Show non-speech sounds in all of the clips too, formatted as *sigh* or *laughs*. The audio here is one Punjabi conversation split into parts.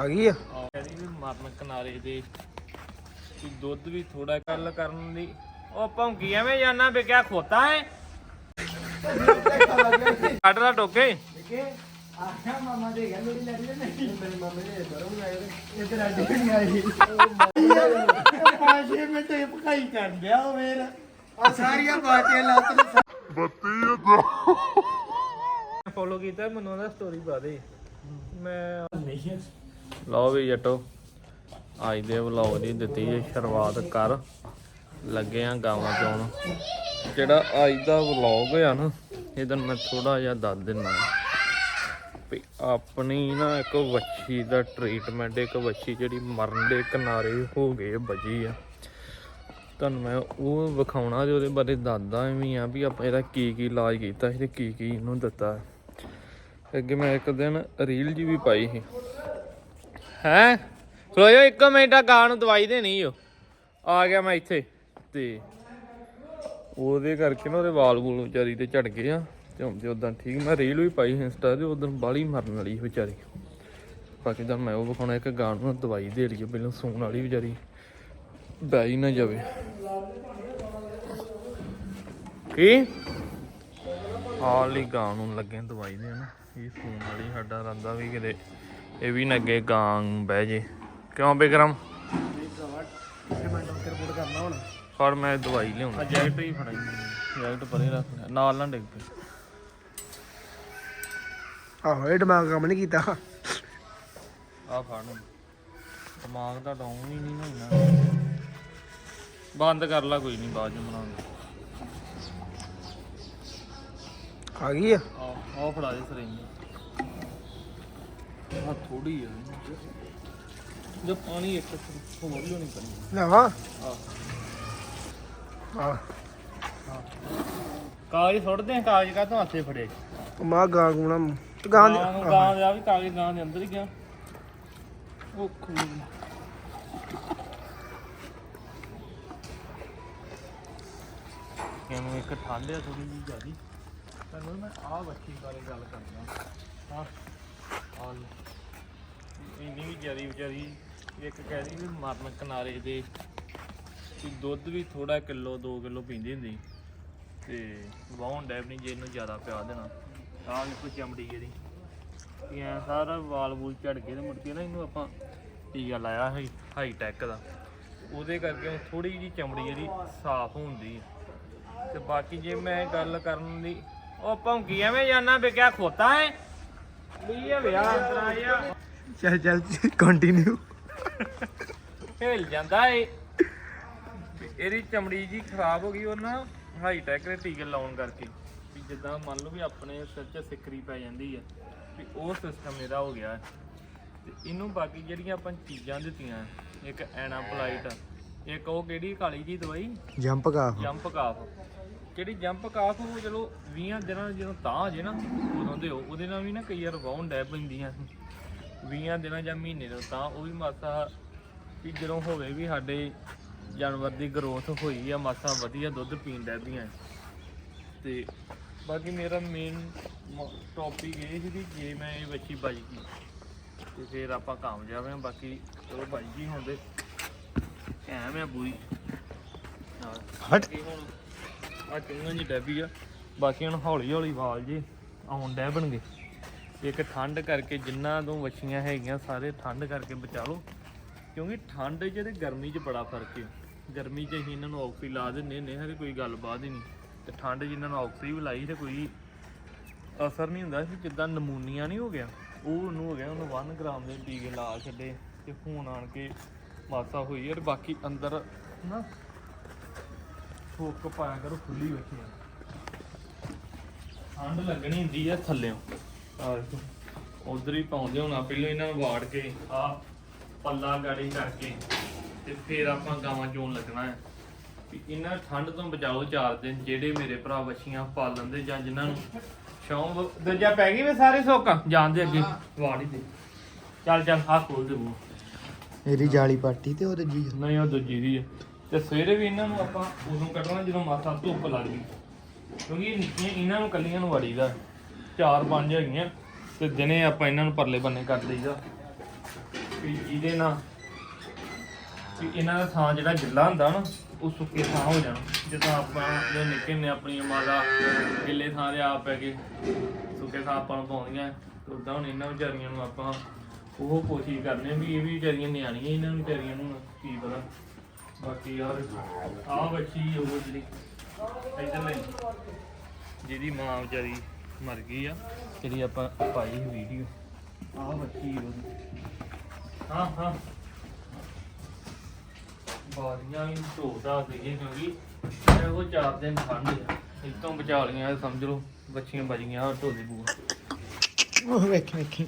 ਆ ਗਈ ਆ। ਕਹਿੰਦੀ ਵੀ ਮਰਨ ਕਿਨਾਰੇ ਦੇ ਵੀ ਦੁੱਧ ਵੀ ਥੋੜਾ ਗੱਲ ਕਰਨ ਦੀ। ਉਹ ਭੌਂਕੀ ਐਵੇਂ ਜਾਨਾ ਵਿਕਿਆ ਖੋਤਾ ਹੈ ਕੱਢ ਲਾ ਟੋਕੇ। ਆਖਿਆ ਮਾਮਾ ਦੇ ਗੱਲ ਨਹੀਂ ਲੱਗੀ ਨਹੀਂ। ਮੇਰੇ ਮਾਮੇ ਨੇ ਬਰੋਂ ਆਏ ਇਧਰ ਅੱਡੇ ਨਹੀਂ ਆਈ। ਪਾਸ਼ੇ ਮੈਂ ਤੇ ਪਕਾਈ ਕਰ ਗਿਆ ਉਹ ਮੇਰ ਆ ਸਾਰੀਆਂ ਬਾਤੀਆਂ ਲੱਤ ਫੋਲੋ ਕੀਤਾ ਮੈਨੂੰ ਉਹਦਾ ਸਟੋਰੀ ਪਾ ਦੇ। ਮੈਂ ਨਹੀਂ ਲਓ ਵੀ ਜੱਟੋ, ਅੱਜ ਦੇ ਵਲੌਗ ਦੀ ਦਿੱਤੀ ਹੈ ਸ਼ੁਰੂਆਤ ਕਰ। ਲੱਗੇ ਆ ਗਾਵਾਂ ਚੋਣ। ਜਿਹੜਾ ਅੱਜ ਦਾ ਵਲੌਗ ਆ ਨਾ, ਇਹਦਾ ਮੈਂ ਥੋੜਾ ਜਿਹਾ ਦੱਸ ਦਿੰਦਾ ਵੀ ਆਪਣੀ ਨਾ ਇੱਕ ਵੱਛੀ ਦਾ ਟ੍ਰੀਟਮੈਂਟ ਇੱਕ ਵੱਛੀ ਜਿਹੜੀ ਮਰਨ ਦੇ ਕਿਨਾਰੇ ਹੋ ਗਏ ਬਜੀ ਆ। ਤੁਹਾਨੂੰ ਮੈਂ ਉਹ ਵਿਖਾਉਣਾ ਜੇ ਉਹਦੇ ਬਾਰੇ ਦੱਸਦਾ ਵੀ ਆ ਵੀ ਆਪਾਂ ਇਹਦਾ ਕੀ ਕੀ ਇਲਾਜ ਕੀਤਾ ਸੀ ਤੇ ਕੀ ਕੀ ਇਹਨੂੰ ਦਿੱਤਾ। ਅੱਗੇ ਮੈਂ ਇੱਕ ਦਿਨ ਰੀਲ ਜੀ ਵੀ ਪਾਈ ਸੀ। ਹੈ? ਖਲੋਇਓ ਇੱਕ ਮਿੰਟ ਆ, ਗਾਂ ਨੂੰ ਦਵਾਈ ਦੇਣੀ ਓ। ਆ ਗਿਆ ਮੈਂ ਇੱਥੇ, ਤੇ ਉਹਦੇ ਕਰਕੇ ਨਾ ਉਹਦੇ ਵਾਲ ਵੂਲ ਵਿਚਾਰੀ ਤੇ ਝੜ ਗਏ ਆ, ਤੇ ਹੁਣ ਤੇ ਉਦਾਂ ਠੀਕ, ਮੈਂ ਰੀਲ ਵੀ ਪਾਈ ਇੰਸਟਾ ਤੇ ਉਦੋਂ ਬਾਲੀ ਮਰਨ ਵਾਲੀ ਸੀ ਵਿਚਾਰੀ। ਬਾਕੀ ਤਾਂ ਮੈਂ ਉਹ ਵਿਖਾਉਣਾ, ਇੱਕ ਗਾਂ ਨੂੰ ਦਵਾਈ ਦੇ ਲਈਏ, ਪਹਿਲਾਂ ਸੂਣ ਵਾਲੀ ਵਿਚਾਰੀ ਬੈਈ ਨਾ ਜਾਵੇ। ਕੀ? ਹਾਲੀ ਗਾਂ ਨੂੰ ਲੱਗੇ ਦਵਾਈ ਦੇਣ, ਇਹ ਸੂਣ ਵਾਲੀ, ਸਾਡਾ ਰੰਦਾ ਵੀ ਕਿਤੇ ਇਹ ਵੀ ਨਾ ਅੱਗੇ ਬਹਿ ਜੇ। ਕਿਉਂ ਬਿਕਰਮ? ਮੈਂ ਡਾਕਟਰ ਕੋਲ ਕਰਨਾ ਹੁਣ ਫੜ ਮੈਂ ਦਵਾਈ ਲਿਆਉਂਦਾ ਜੈਕਟ ਹੀ ਫੜਾਈ। ਜੈਕਟ ਪਰੇ ਰੱਖ ਨਾਲ ਨਾ ਡਿੱਗ ਪਈ। ਆਹੋ ਇਹ ਦਿਮਾਗ ਕੰਮ ਨਹੀਂ ਕੀਤਾ। ਆ ਫੜ ਦਿਮਾਗ ਦਾ ਡਾਊਨ ਹੀ ਨਹੀਂ ਇੰਨਾ ਬੰਦ ਕਰ ਲਾ ਕੋਈ ਨਹੀਂ ਬਾਅਦ ਚ ਬਣਾਉਂਦੇ ਆ ਗਈ ਆ? ਆ ਆ ਫੜਾ ਦੇ ਸਰਿੰਜ ਆ ਥੋੜੀ ਆ ਜੇ। ਪਾਣੀ ਇੱਕ ਹੋਰ ਲਿਆਉਣੀ ਪੈਣੀ। ਲਵਾ ਆ ਕਾਗਜ਼ ਸੁੱਟਦੇ ਆ ਕਾਗਜ਼ ਕਾ ਤੋਂ ਹੱਥੇ ਫੜੇ? ਮਾ ਗਾਂ ਗੁਣਾ ਗਾਂ ਦੀ- ਗਾਂ ਨੂੰ ਗਾਂ ਦੇ ਆ ਵੀ ਕਾਗਜ਼ ਗਾਂ ਦੇ ਅੰਦਰ ਹੀ ਗਿਆ। ਉਹ ਖੂਨ ਕਿਨੂੰ ਇੱਕ ਠੰਡ ਆ ਥੋੜੀ ਜਿਹੀ ਜ਼ਿਆਦੀ। ਤੁਹਾਨੂੰ ਮੈਂ ਆਹ ਬੱਚੀ ਬਾਰੇ ਗੱਲ ਕਰਦਾ। ਹਾਂ ਇੰਨੀ ਵੀ ਜ਼ਿਆਦੀ ਵਿਚਾਰੀ ਇੱਕ ਕਹਿ ਰਹੀ ਵੀ ਮਰਨ ਕਿਨਾਰੇ ਦੇ ਵੀ ਦੁੱਧ ਵੀ ਥੋੜਾ ਕਿਲੋ 2 ਕਿਲੋ ਪੀਂਦੀ ਹੁੰਦੀ। ਤੇ ਵਾਹਣ ਡੈਬ ਨਹੀਂ ਜੇ ਇਹਨੂੰ ਜ਼ਿਆਦਾ ਪਿਆ ਦੇਣਾ। ਆਹ ਵੇਖੋ ਚਮੜੀ ਇਹਦੀ ਇਹ ਐਂ ਸਾਰਾ ਵਾਲ ਵੂਲ ਝੜ ਕੇ ਤੇ ਮੁੜ ਕੇ ਨਾ ਇਹਨੂੰ ਆਪਾਂ ਟੀਕਾ ਲਾਇਆ ਹਾਈ ਹਾਈ ਟੈਕ ਦਾ। ਉਹਦੇ ਕਰਕੇ ਥੋੜੀ ਜੀ ਚਮੜੀ ਜਿਹੜੀ ਸਾਫ਼ ਹੁੰਦੀ ਹੈ ਤੇ ਬਾਕੀ ਜੇ ਮੈਂ ਗੱਲ ਕਰਨ ਦੀ, ਉਹ ਭੌਂਕੀ ਐਵੇਂ ਜਾਨਾ ਵਿਕਿਆ ਖੋਤਾ ਹੈ? ਵੀ ਇਹ ਵਿਆਹ ਚੱਲ ਚੱਲ ਕੰਟੀਨਿਊ ਹਿਲ ਜਾਂਦਾ ਏ। ਵੀ ਇਹਦੀ ਚਮੜੀ ਜੀ ਖਰਾਬ ਹੋ ਗਈ ਉਹ ਨਾ ਹਾਈ ਟੈਕ ਦੇ ਟੀਕੇ ਲਾਉਣ ਕਰਕੇ। ਵੀ ਜਿੱਦਾਂ ਮੰਨ ਲਓ ਵੀ ਆਪਣੇ ਸਿਰ 'ਚ ਸਿਕਰੀ ਪੈ ਜਾਂਦੀ ਆ ਵੀ ਉਹ ਸਿਸਟਮ ਇਹਦਾ ਹੋ ਗਿਆ। ਤੇ ਇਹਨੂੰ ਬਾਕੀ ਜਿਹੜੀਆਂ ਆਪਾਂ ਚੀਜ਼ਾਂ ਦਿੱਤੀਆਂ ਇੱਕ ਐਨਾਪਲਾਈਟ ਇੱਕ ਉਹ ਕਿਹੜੀ ਕਾਲੀ ਜੀ ਦਵਾਈ? ਜੰਪ ਕਾ ਜੰਪ ਕਾਫ ਜਿਹੜੀ ਜੰਪ ਕਾਫ ਉਹ ਚਲੋ 20 ਦਿਨਾਂ ਜਦੋਂ ਤਾਂ ਜੇ ਨਾ ਉਦੋਂ ਦੇ ਉਹਦੇ ਨਾਲ ਵੀ ਨਾ ਕਈ ਵਾਰ ਵਾਉਣ ਡੈ ਪੈਂਦੀਆਂ 20 ਦਿਨਾਂ ਜਾਂ ਮਹੀਨੇ ਤੋਂ ਤਾਂ ਉਹ ਵੀ ਮਾਸਾ ਵੀ ਜਦੋਂ ਹੋਵੇ ਵੀ ਸਾਡੇ ਜਾਨਵਰ ਦੀ ਗਰੋਥ ਹੋਈ ਆ ਮਾਸਾ ਵਧੀਆ ਦੁੱਧ ਪੀਣ ਡੈ ਪਈਆਂ। ਤੇ ਬਾਕੀ ਮੇਰਾ ਮੇਨ ਟੌਪਿਕ ਇਹ ਸੀ ਵੀ ਜੇ ਮੈਂ ਇਹ ਬੱਚੀ ਬਚ ਗਈ ਤੇ ਫਿਰ ਆਪਾਂ ਕਾਮਯਾਬ ਹਾਂ। ਬਾਕੀ ਚਲੋ ਬਚ ਗਈ ਹੁਣ ਦੇ ਐਵੇਂ ਆ ਬੂਈ ਹਟ। ਹੁਣ ਆ ਚੁੰਗਾਂ ਜੀ ਡੈਬੀ ਆ। ਬਾਕੀ ਹੁਣ ਹੌਲੀ ਹੌਲੀ ਵਾਲ ਜੇ ਆਉਣ ਡੈ ਬਣਗੇ। ਇੱਕ ਠੰਡ ਕਰਕੇ ਜਿੰਨਾ ਤੋਂ ਵੱਛੀਆਂ ਹੈਗੀਆਂ ਸਾਰੇ ਠੰਡ ਕਰਕੇ ਬਚਾ ਲਓ। ਕਿਉਂਕਿ ਠੰਡ 'ਚ ਤੇ ਗਰਮੀ 'ਚ ਬੜਾ ਫ਼ਰਕ ਹੈ ਗਰਮੀ 'ਚ ਅਸੀਂ ਇਹਨਾਂ ਨੂੰ ਆਕਸੀ ਲਾ ਦਿੰਦੇ ਹੁੰਦੇ ਹਾਂ ਤੇ ਕੋਈ ਗੱਲਬਾਤ ਹੀ ਨਹੀਂ। ਤੇ ਠੰਡ 'ਚ ਇਹਨਾਂ ਨੂੰ ਆਕਸੀ ਵੀ ਲਾਈ ਤੇ ਕੋਈ ਅਸਰ ਨਹੀਂ ਹੁੰਦਾ। ਸੀ ਜਿੱਦਾਂ ਨਮੂਨੀਆ ਨਹੀਂ ਹੋ ਗਿਆ, ਉਹ ਉਹਨੂੰ ਹੋ ਗਿਆ, ਉਹਨੂੰ 1 ਗ੍ਰਾਮ ਦੇ ਟੀਕੇ ਲਾ ਛੱਡੇ ਤੇ ਹੁਣ ਆਣ ਕੇ ਮਾਸਾ ਹੋਈ ਯਾਰ ਬਾਕੀ ਅੰਦਰ ਨਾ ਫੋਕ ਪਾਇਆ ਕਰੋ ਖੁੱਲੀ ਵੇਖੀ ਠੰਡ ਲੱਗਣੀ ਹੁੰਦੀ ਆ ਥੱਲਿਓਂ। ਆ ਦੇਖੋ ਉਧਰ ਹੀ ਪਾਉਂਦੇ ਹੋਣਾ ਪਹਿਲਾਂ ਇਹਨਾਂ ਨੂੰ ਵਾੜ ਕੇ ਆ ਪੱਲਾ ਗਾੜੀ ਕਰਕੇ ਤੇ ਫਿਰ ਆਪਾਂ ਗਾਵਾਂ ਚੋਣ ਲੱਗਣਾ ਹੈ। ਵੀ ਇਹਨਾਂ ਠੰਡ ਤੋਂ ਬਚਾਓ ਚਾਰ ਦਿਨ ਜਿਹੜੇ ਮੇਰੇ ਭਰਾ ਬੱਚੀਆਂ ਪਾਲਣ ਦੇ ਜਾਂ ਜਿਨ੍ਹਾਂ ਨੂੰ ਸ਼ੌਂਕ ਦੂਜਾ ਪੈ ਗਈ ਵੇ ਸਾਰੇ ਸੋਕਾਂ ਜਾਂਦੇ ਅੱਗੇ ਵਾੜ ਹੀ ਦੇ। ਚੱਲ ਚੱਲ ਆ ਖੋਲ ਦੇ ਮੂੰਹ। ਇਹਦੀ ਜਾਲੀ ਪਾਟੀ ਤੇ ਉਹਦੇ ਜੀ ਨਹੀਂ ਉਹ ਦੂਜੀ ਦੀ ਹੈ ਤੇ ਸਵੇਰੇ ਵੀ ਇਹਨਾਂ ਨੂੰ ਆਪਾਂ ਉਦੋਂ ਕੱਢਣਾ ਜਦੋਂ ਮਾਸਾ ਧੁੱਪ ਲੱਗ ਗਈ। ਕਿਉਂਕਿ ਇਹ ਨਿੱਕੀਆਂ ਇਹਨਾਂ ਨੂੰ ਕੱਲੀਆਂ ਨੂੰ ਵੜੀਦਾ ਚਾਰ ਪੰਜ ਹੈਗੀਆਂ, ਤੇ ਦਿਨੇ ਆਪਾਂ ਇਹਨਾਂ ਨੂੰ ਪਰਲੇ ਬੰਨੇ ਕੱਢ ਲਈਦਾ ਵੀ ਇਹਦੇ ਨਾਲ ਵੀ ਇਹਨਾਂ ਦਾ ਥਾਂ ਜਿਹੜਾ ਗਿੱਲਾ ਹੁੰਦਾ ਨਾ, ਉਹ ਸੁੱਕੇ ਥਾਂ ਹੋ ਜਾਣਾ। ਜਿੱਦਾਂ ਆਪਾਂ ਜਦੋਂ ਨਿੱਕੇ ਨੇ ਆਪਣੀਆਂ ਮਾਦਾ ਗਿੱਲੇ ਥਾਂ ਦੇ ਆਪ ਪੈ ਕੇ ਸੁੱਕੇ ਥਾਂ ਆਪਾਂ ਨੂੰ ਪਾਉਂਦੀਆਂ ਉਦਾਂ ਹੁਣ ਇਹਨਾਂ ਵਿਚਾਰੀਆਂ ਨੂੰ ਆਪਾਂ ਉਹ ਕੋਸ਼ਿਸ਼ ਕਰਨੇ ਵੀ ਇਹ ਵੀ ਵਿਚਾਰੀਆਂ ਨਿਆਣੀਆਂ ਇਹਨਾਂ ਨੂੰ ਵਿਚਾਰੀਆਂ ਨੂੰ ਕੀ ਪਤਾ। ਬਾਕੀ ਯਾਰ ਆਹ ਬੱਚੀ ਉਹ ਜਿਹੜੀ ਇੱਧਰ ਲੈ ਜਿਹਦੀ ਮਾਂ ਵਿਚਾਰੀ ਮਰ ਗਈ ਆ ਜਿਹੜੀ ਆਪਾਂ ਪਾਈ ਸੀ ਵੀਡੀਓ ਆਹ ਬੱਚੀ ਉਹ ਹਾਂ ਹਾਂ। ਬਾਰੀਆਂ ਵੀ ਢੋਦਾ ਸੀਗੇ ਕਿਉਂਕਿ ਇਹੋ ਚਾਰ ਦਿਨ ਠੰਡ ਆ। ਇਸ ਤੋਂ ਬਚਾ ਲਈਆਂ ਸਮਝ ਲਓ ਬੱਚੀਆਂ ਬਚ ਗਈਆਂ ਢੋਦੇ ਬੂਆ ਉਹ ਵੇਖ ਵੇਖੀ।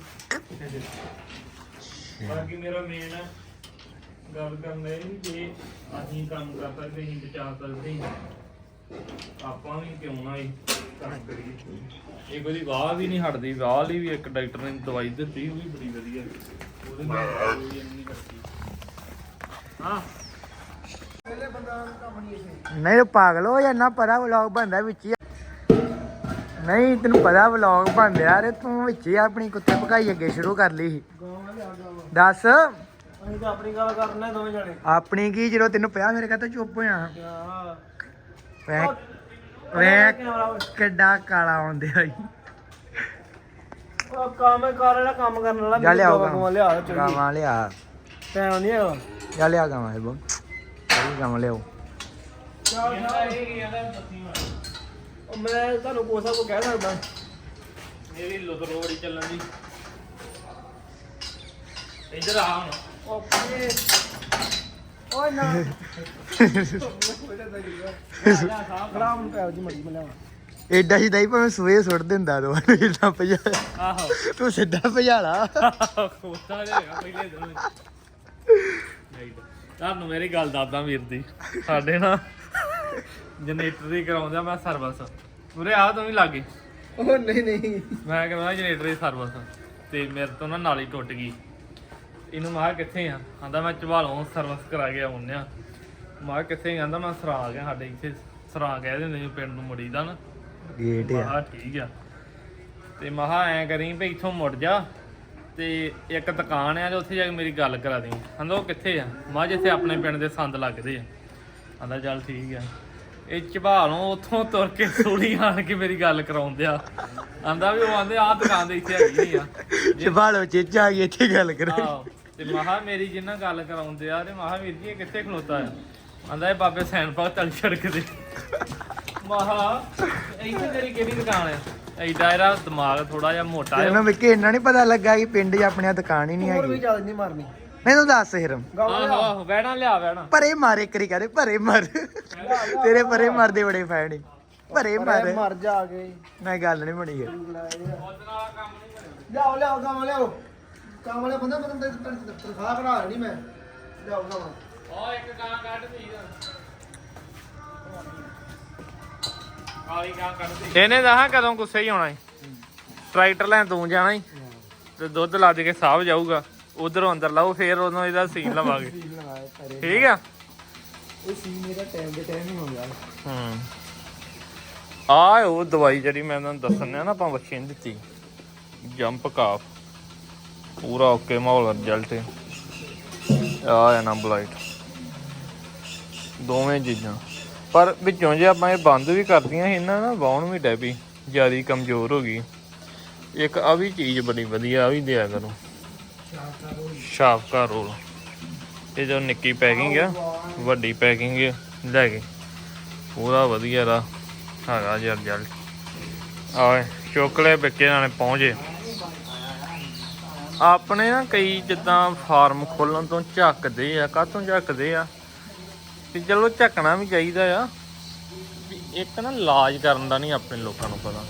ਬਾਕੀ ਮੇਰਾ ਮੇਨ ਗੱਲ ਕਰਨਾ ਇਹ ਵੀ ਜੇ ਅਸੀਂ ਕੰਮ ਕਰ ਸਕਦੇ ਅਸੀਂ ਬਚਾ ਸਕਦੇ ਹਾਂ। ਆਪਾਂ ਵੀ ਕਿਉਂ ਨਾ ਇਹ ਕੰਮ ਕਰੀਏ। ਇਹ ਕੋਈ ਵਾਹ ਵੀ ਨਹੀਂ ਹਟਦੀ ਵਾਹ ਲਈ ਵੀ ਇੱਕ ਡਾਕਟਰ ਨੇ ਦਵਾਈ ਦਿੱਤੀ ਉਹ ਵੀ ਬੜੀ ਵਧੀਆ। ਉਹਦੇ ਨਾਲ ਕੋਈ ਇੰਨੀ ਕਰਦੀ ਹਾਂ। ਪਹਿਲੇ ਬੰਦਾ ਕੰਮ ਨਹੀਂ ਇਸੇ ਨਹੀਂ ਤੂੰ ਪਾਗਲ ਹੋ ਜਾਣਾ ਪਤਾ ਵਲੌਗ ਬਣਦਾ ਵਿੱਚ ਹੀ। ਨਹੀਂ ਤੈਨੂੰ ਪਤਾ ਵਲੌਗ ਬਣਦਾ ਰੇ ਤੂੰ ਵਿੱਚ ਹੀ ਆਪਣੀ ਕੁੱਤੇ ਭਕਾਈ ਅੱਗੇ ਸ਼ੁਰੂ ਕਰ ਲਈ ਸੀ। ਦੱਸ। ਅਸੀਂ ਤਾਂ ਆਪਣੀ ਗੱਲ ਕਰਨਾ ਦੋਵੇਂ ਜਣੇ। ਆਪਣੀ ਕੀ ਜਦੋਂ ਤੈਨੂੰ ਪਿਆ ਮੇਰੇ ਕਹਤਾ ਚੁੱਪ ਹੋ। ਜਾ ਕਿਆ ਵੇ ਕਿੱਡਾ ਕਾਲਾ ਆਉਂਦੇ ਆਈ ਉਹ ਕੰਮ ਕਰ ਵਾਲਾ ਕੰਮ ਕਰਨ ਵਾਲਾ ਜਾ ਲਿਆਓ ਗਾਵਾਂ ਲਿਆ ਚੰਗੀ। ਗਾਵਾਂ ਲਿਆ। ਟਾਈਮ ਨਹੀਂ ਹੈਗਾ। ਜਾ ਲਿਆ ਗਾਵਾਂ ਇਹ ਇਹ ਗਾਵਾਂ ਲਿਆਓ। ਚੱਲ ਉਹ ਮੈਂ ਤੁਹਾਨੂੰ ਕੋਸਾ ਕੋ ਕਹਿ ਸਕਦਾ। ਮੇਰੀ ਲੁਤਰੋ ਬੜੀ ਚੱਲਣ ਦੀ। ਇੱਧਰ ਆ ਹੁਣ। ਓਕੇ। ਓਏ ਨਾ ਗ੍ਰਾਮ ਪੈ ਜੀ ਮੜੀ ਮੈਂ ਲਿਆਵਾਂ ਏਡਾ ਹੀ ਦਈ ਭਾਵੇਂ ਸੂਏ ਸੁੱਟ ਦਿੰਦਾ ਦੋ ਏਡਾ ਭਜਾ। ਆਹੋ। ਤੂੰ ਸਿੱਧਾ ਭਜਾਲਾ। ਖੋਤਾ ਜਿਹਾ ਪਹਿਲੇ ਦਿਨ ਤੁਹਾਨੂੰ ਮੇਰੀ ਗੱਲ ਦੱਸਦਾ ਵੀਰ ਦੀ। ਸਾਡੇ ਨਾ ਜਨਰੇਟਰ ਦੀ ਕਰਾਉਂਦਾ ਮੈਂ ਸਰਵਿਸ। ਉਰੇ ਆ ਤੂੰ ਵੀ ਲਾਗੇ। ਉਹ ਨਹੀਂ ਨਹੀਂ। ਮੈਂ ਕਹਿੰਦਾ ਜਨਰੇਟਰ ਦੀ ਸਰਵਿਸ। ਤੇ ਮੇਰੇ ਤੋਂ ਨਾ ਨਾਲੀ ਟੁੱਟ ਗਈ। ਇਹਨੂੰ ਮੈਂ ਕਿਹਾ ਕਿੱਥੇ ਆ? ਆਂਦਾ ਮੈਂ ਚਵਾਲੋਂ ਸਰਵਿਸ ਕਰਾ ਕੇ ਆਉਣਿਆ। ਮੈਂ ਕਿਹਾ ਕਿੱਥੇ? ਆਂਦਾ ਮੈਂ ਸਰਾ ਆ ਗਿਆ ਸਾਡੇ ਇੱਥੇ। ਸਰਾ ਕਹਿ ਦਿੰਦੇ ਨੇ ਪਿੰਡ ਨੂੰ ਮੁੜੀ ਦਾ ਨਾ। ਗੇਟ ਆ। ਮਹਾ ਠੀਕ ਆ। ਤੇ ਮਹਾ ਐ ਕਰੀ ਵੀ ਇੱਥੋਂ ਮੁੜ ਜਾ। ਤੇ ਇੱਕ ਦੁਕਾਨ ਆ ਤੇ ਉੱਥੇ ਜਾ ਕੇ ਮੇਰੀ ਗੱਲ ਕਰਾ ਦੇ। ਕਹਿੰਦਾ ਉਹ ਕਿੱਥੇ ਆ? ਮਾ ਜਿੱਥੇ ਆਪਣੇ ਪਿੰਡ ਦੇ ਸੰਦ ਲੱਗਦੇ ਆ। ਕਹਿੰਦਾ ਚੱਲ ਠੀਕ ਆ। ਇਹ ਝਬਾਲੋਂ ਉੱਥੋਂ ਤੁਰ ਕੇ ਸੋਲੀ ਆਣ ਕੇ ਮੇਰੀ ਗੱਲ ਕਰਾਉਂਦੇ ਆ। ਆਂਦਾ ਵੀ ਉਹ ਆਂਦੇ ਆਹ ਦੁਕਾਨ ਦੇ ਇੱਥੇ ਹੈਗੀ ਨਹੀਂ ਆ। ਚਬਾਲੋ ਚੇਚਾ ਆ ਗਈ ਇੱਥੇ ਗੱਲ ਕਰ। ਤੇ ਮਹਾ ਮੇਰੀ ਜਿੰਨਾ ਗੱਲ ਕਰਾਉਂਦੇ ਆ ਤੇ ਮਹਾ ਵੀਰ ਜੀ ਇਹ ਕਿੱਥੇ ਖਲੋਤਾ ਆ? ਆਂਦਾ ਇਹ ਬਾਬੇ ਸੈਨ ਤਲ ਛੜਕ ਦੇ ਮਹਾ ਇੱਥੇ ਤੇਰੀ ਕਿਹੜੀ ਦੁਕਾਨ ਆ? ਐਡਾ ਇਹਦਾ ਦਿਮਾਗ ਥੋੜਾ ਜਿਹਾ ਮੋਟਾ ਆ। ਤੈਨੂੰ ਵਿੱਕੀ ਇੰਨਾ ਨਹੀਂ ਪਤਾ ਲੱਗਾ ਕਿ ਪਿੰਡ 'ਚ ਆਪਣੇ ਦੁਕਾਨ ਹੀ ਨਹੀਂ ਹੋਰ ਵੀ ਹੈਗੀ। ਚੱਲ ਨਹੀਂ ਮਾਰਨੀ। ਮੈਨੂੰ ਦੱਸ ਹਿਰਮ ਆਹੋ ਲਿਆ। ਆਹੋ ਵੈਣਾ ਲਿਆ ਵੈਣਾ ਭਰੇ ਮਾਰੇ ਕਰੀ ਕਰੇ ਭਰੇ ਮਾਰ। ਤੇਰੇ ਭਰੇ ਮਾਰਦੇ ਬੜੇ ਫੈਨ ਭਰੇ ਮਾਰ। ਅਰੇ ਮਰ ਜਾ ਕੇ। ਮੈਂ ਗੱਲ ਨਹੀਂ ਬਣੀ। ਹੈ ਲਿਆਓ ਲਿਆਓ ਗਾਵਾਂ ਲਿਆਓ। ਕੰਮ ਵਾਲਾ ਬੰਦਾ ਬੰਦਾ ਤਨਖਾਹ ਕਢਾ ਨਹੀਂ ਮੈਂ। ਲਿਆਓ ਗਾਵਾਂ ਓ ਇੱਕ ਕਾਂ ਕੱਢ ਦੀ ਕਾਲੀ ਕਾਂ ਕੱਢ ਦੀ। ਇਹਨੇ ਦਹਾਂ ਕਦੋਂ ਗੁੱਸੇ ਹੀ ਆਉਣਾ ਈ। ਟਰੈਕਟਰ ਲੈਣ ਤੂੰ ਜਾਣਾ ਈ। ਤੇ ਦੁੱਧ ਲੱਦ ਕੇ ਸਾਹਬ ਜਾਊਗਾ। ਉਧਰੋਂ ਅੰਦਰ ਲਾਓ ਫੇਰ ਉਹਨੂੰ ਇਹਦਾ ਸੀਨ *laughs* ਲਵਾਂਗੇ। ਠੀਕ ਆ? ਉਹ ਸੀ ਮੇਰਾ ਟਾਈਮ ਦੇ ਟਾਈਮ ਹੀ ਹੋ ਗਿਆ ਹੂੰ। ਆ ਉਹ ਦਵਾਈ ਜਿਹੜੀ ਮੈਂ ਤੁਹਾਨੂੰ ਦੱਸਣ ਆ ਨਾ ਆਪਾਂ ਬੱਚੇ ਨੂੰ ਦਿੱਤੀ। ਜੰਪ ਕਾਫ। ਪੂਰਾ ਓਕੇ ਮਾਹੌਲ ਰਿਜ਼ਲਟ ਆ ਹੈ ਨਾ ਬਲਾਈਟ ਦੋਵੇਂ ਚੀਜ਼ਾਂ। ਪਰ ਵਿੱਚੋਂ ਜੇ ਆਪਾਂ ਇਹ ਬੰਦ ਵੀ ਕਰਦੀਆਂ ਸੀ ਇਹਨਾਂ ਨਾ ਬਾਉਣ ਵੀ ਡੈਬੀ ਜ਼ਿਆਦਾ ਕਮਜ਼ੋਰ ਹੋ ਗਈ। ਇੱਕ ਆ ਵੀ ਚੀਜ਼ ਬੜੀ ਵਧੀਆ, ਆ ਵੀ ਦਿਆ ਕਰੋ। ਸ਼ਾਫਕਾ ਰੋਲ। ਇਹ ਜੋ ਨਿੱਕੀ ਪੈਕਿੰਗ ਆ, ਵੱਡੀ ਪੈਕਿੰਗ ਲੈ ਕੇ। ਪੂਰਾ ਵਧੀਆ ਦਾ ਹੈਗਾ ਜੀ ਰਿਜ਼ਲਟ ਆਏ ਚੋਕਲੇ ਬੱਕੇ ਨਾਲ ਪਹੁੰਚੇ ਆਪਣੇ ਨਾ ਕਈ ਜਿੱਦਾਂ ਫਾਰਮ ਖੋਲਣ ਤੋਂ ਝੱਕਦੇ ਆ, ਕਾਹਤੋਂ ਝੱਕਦੇ ਆ? ਤੇ ਚਲੋ ਝੱਕਣਾ ਵੀ ਚਾਹੀਦਾ ਆ। ਵੀ ਇੱਕ ਨਾ ਇਲਾਜ ਕਰਨ ਦਾ ਨਹੀਂ ਆਪਣੇ ਲੋਕਾਂ ਨੂੰ ਪਤਾ।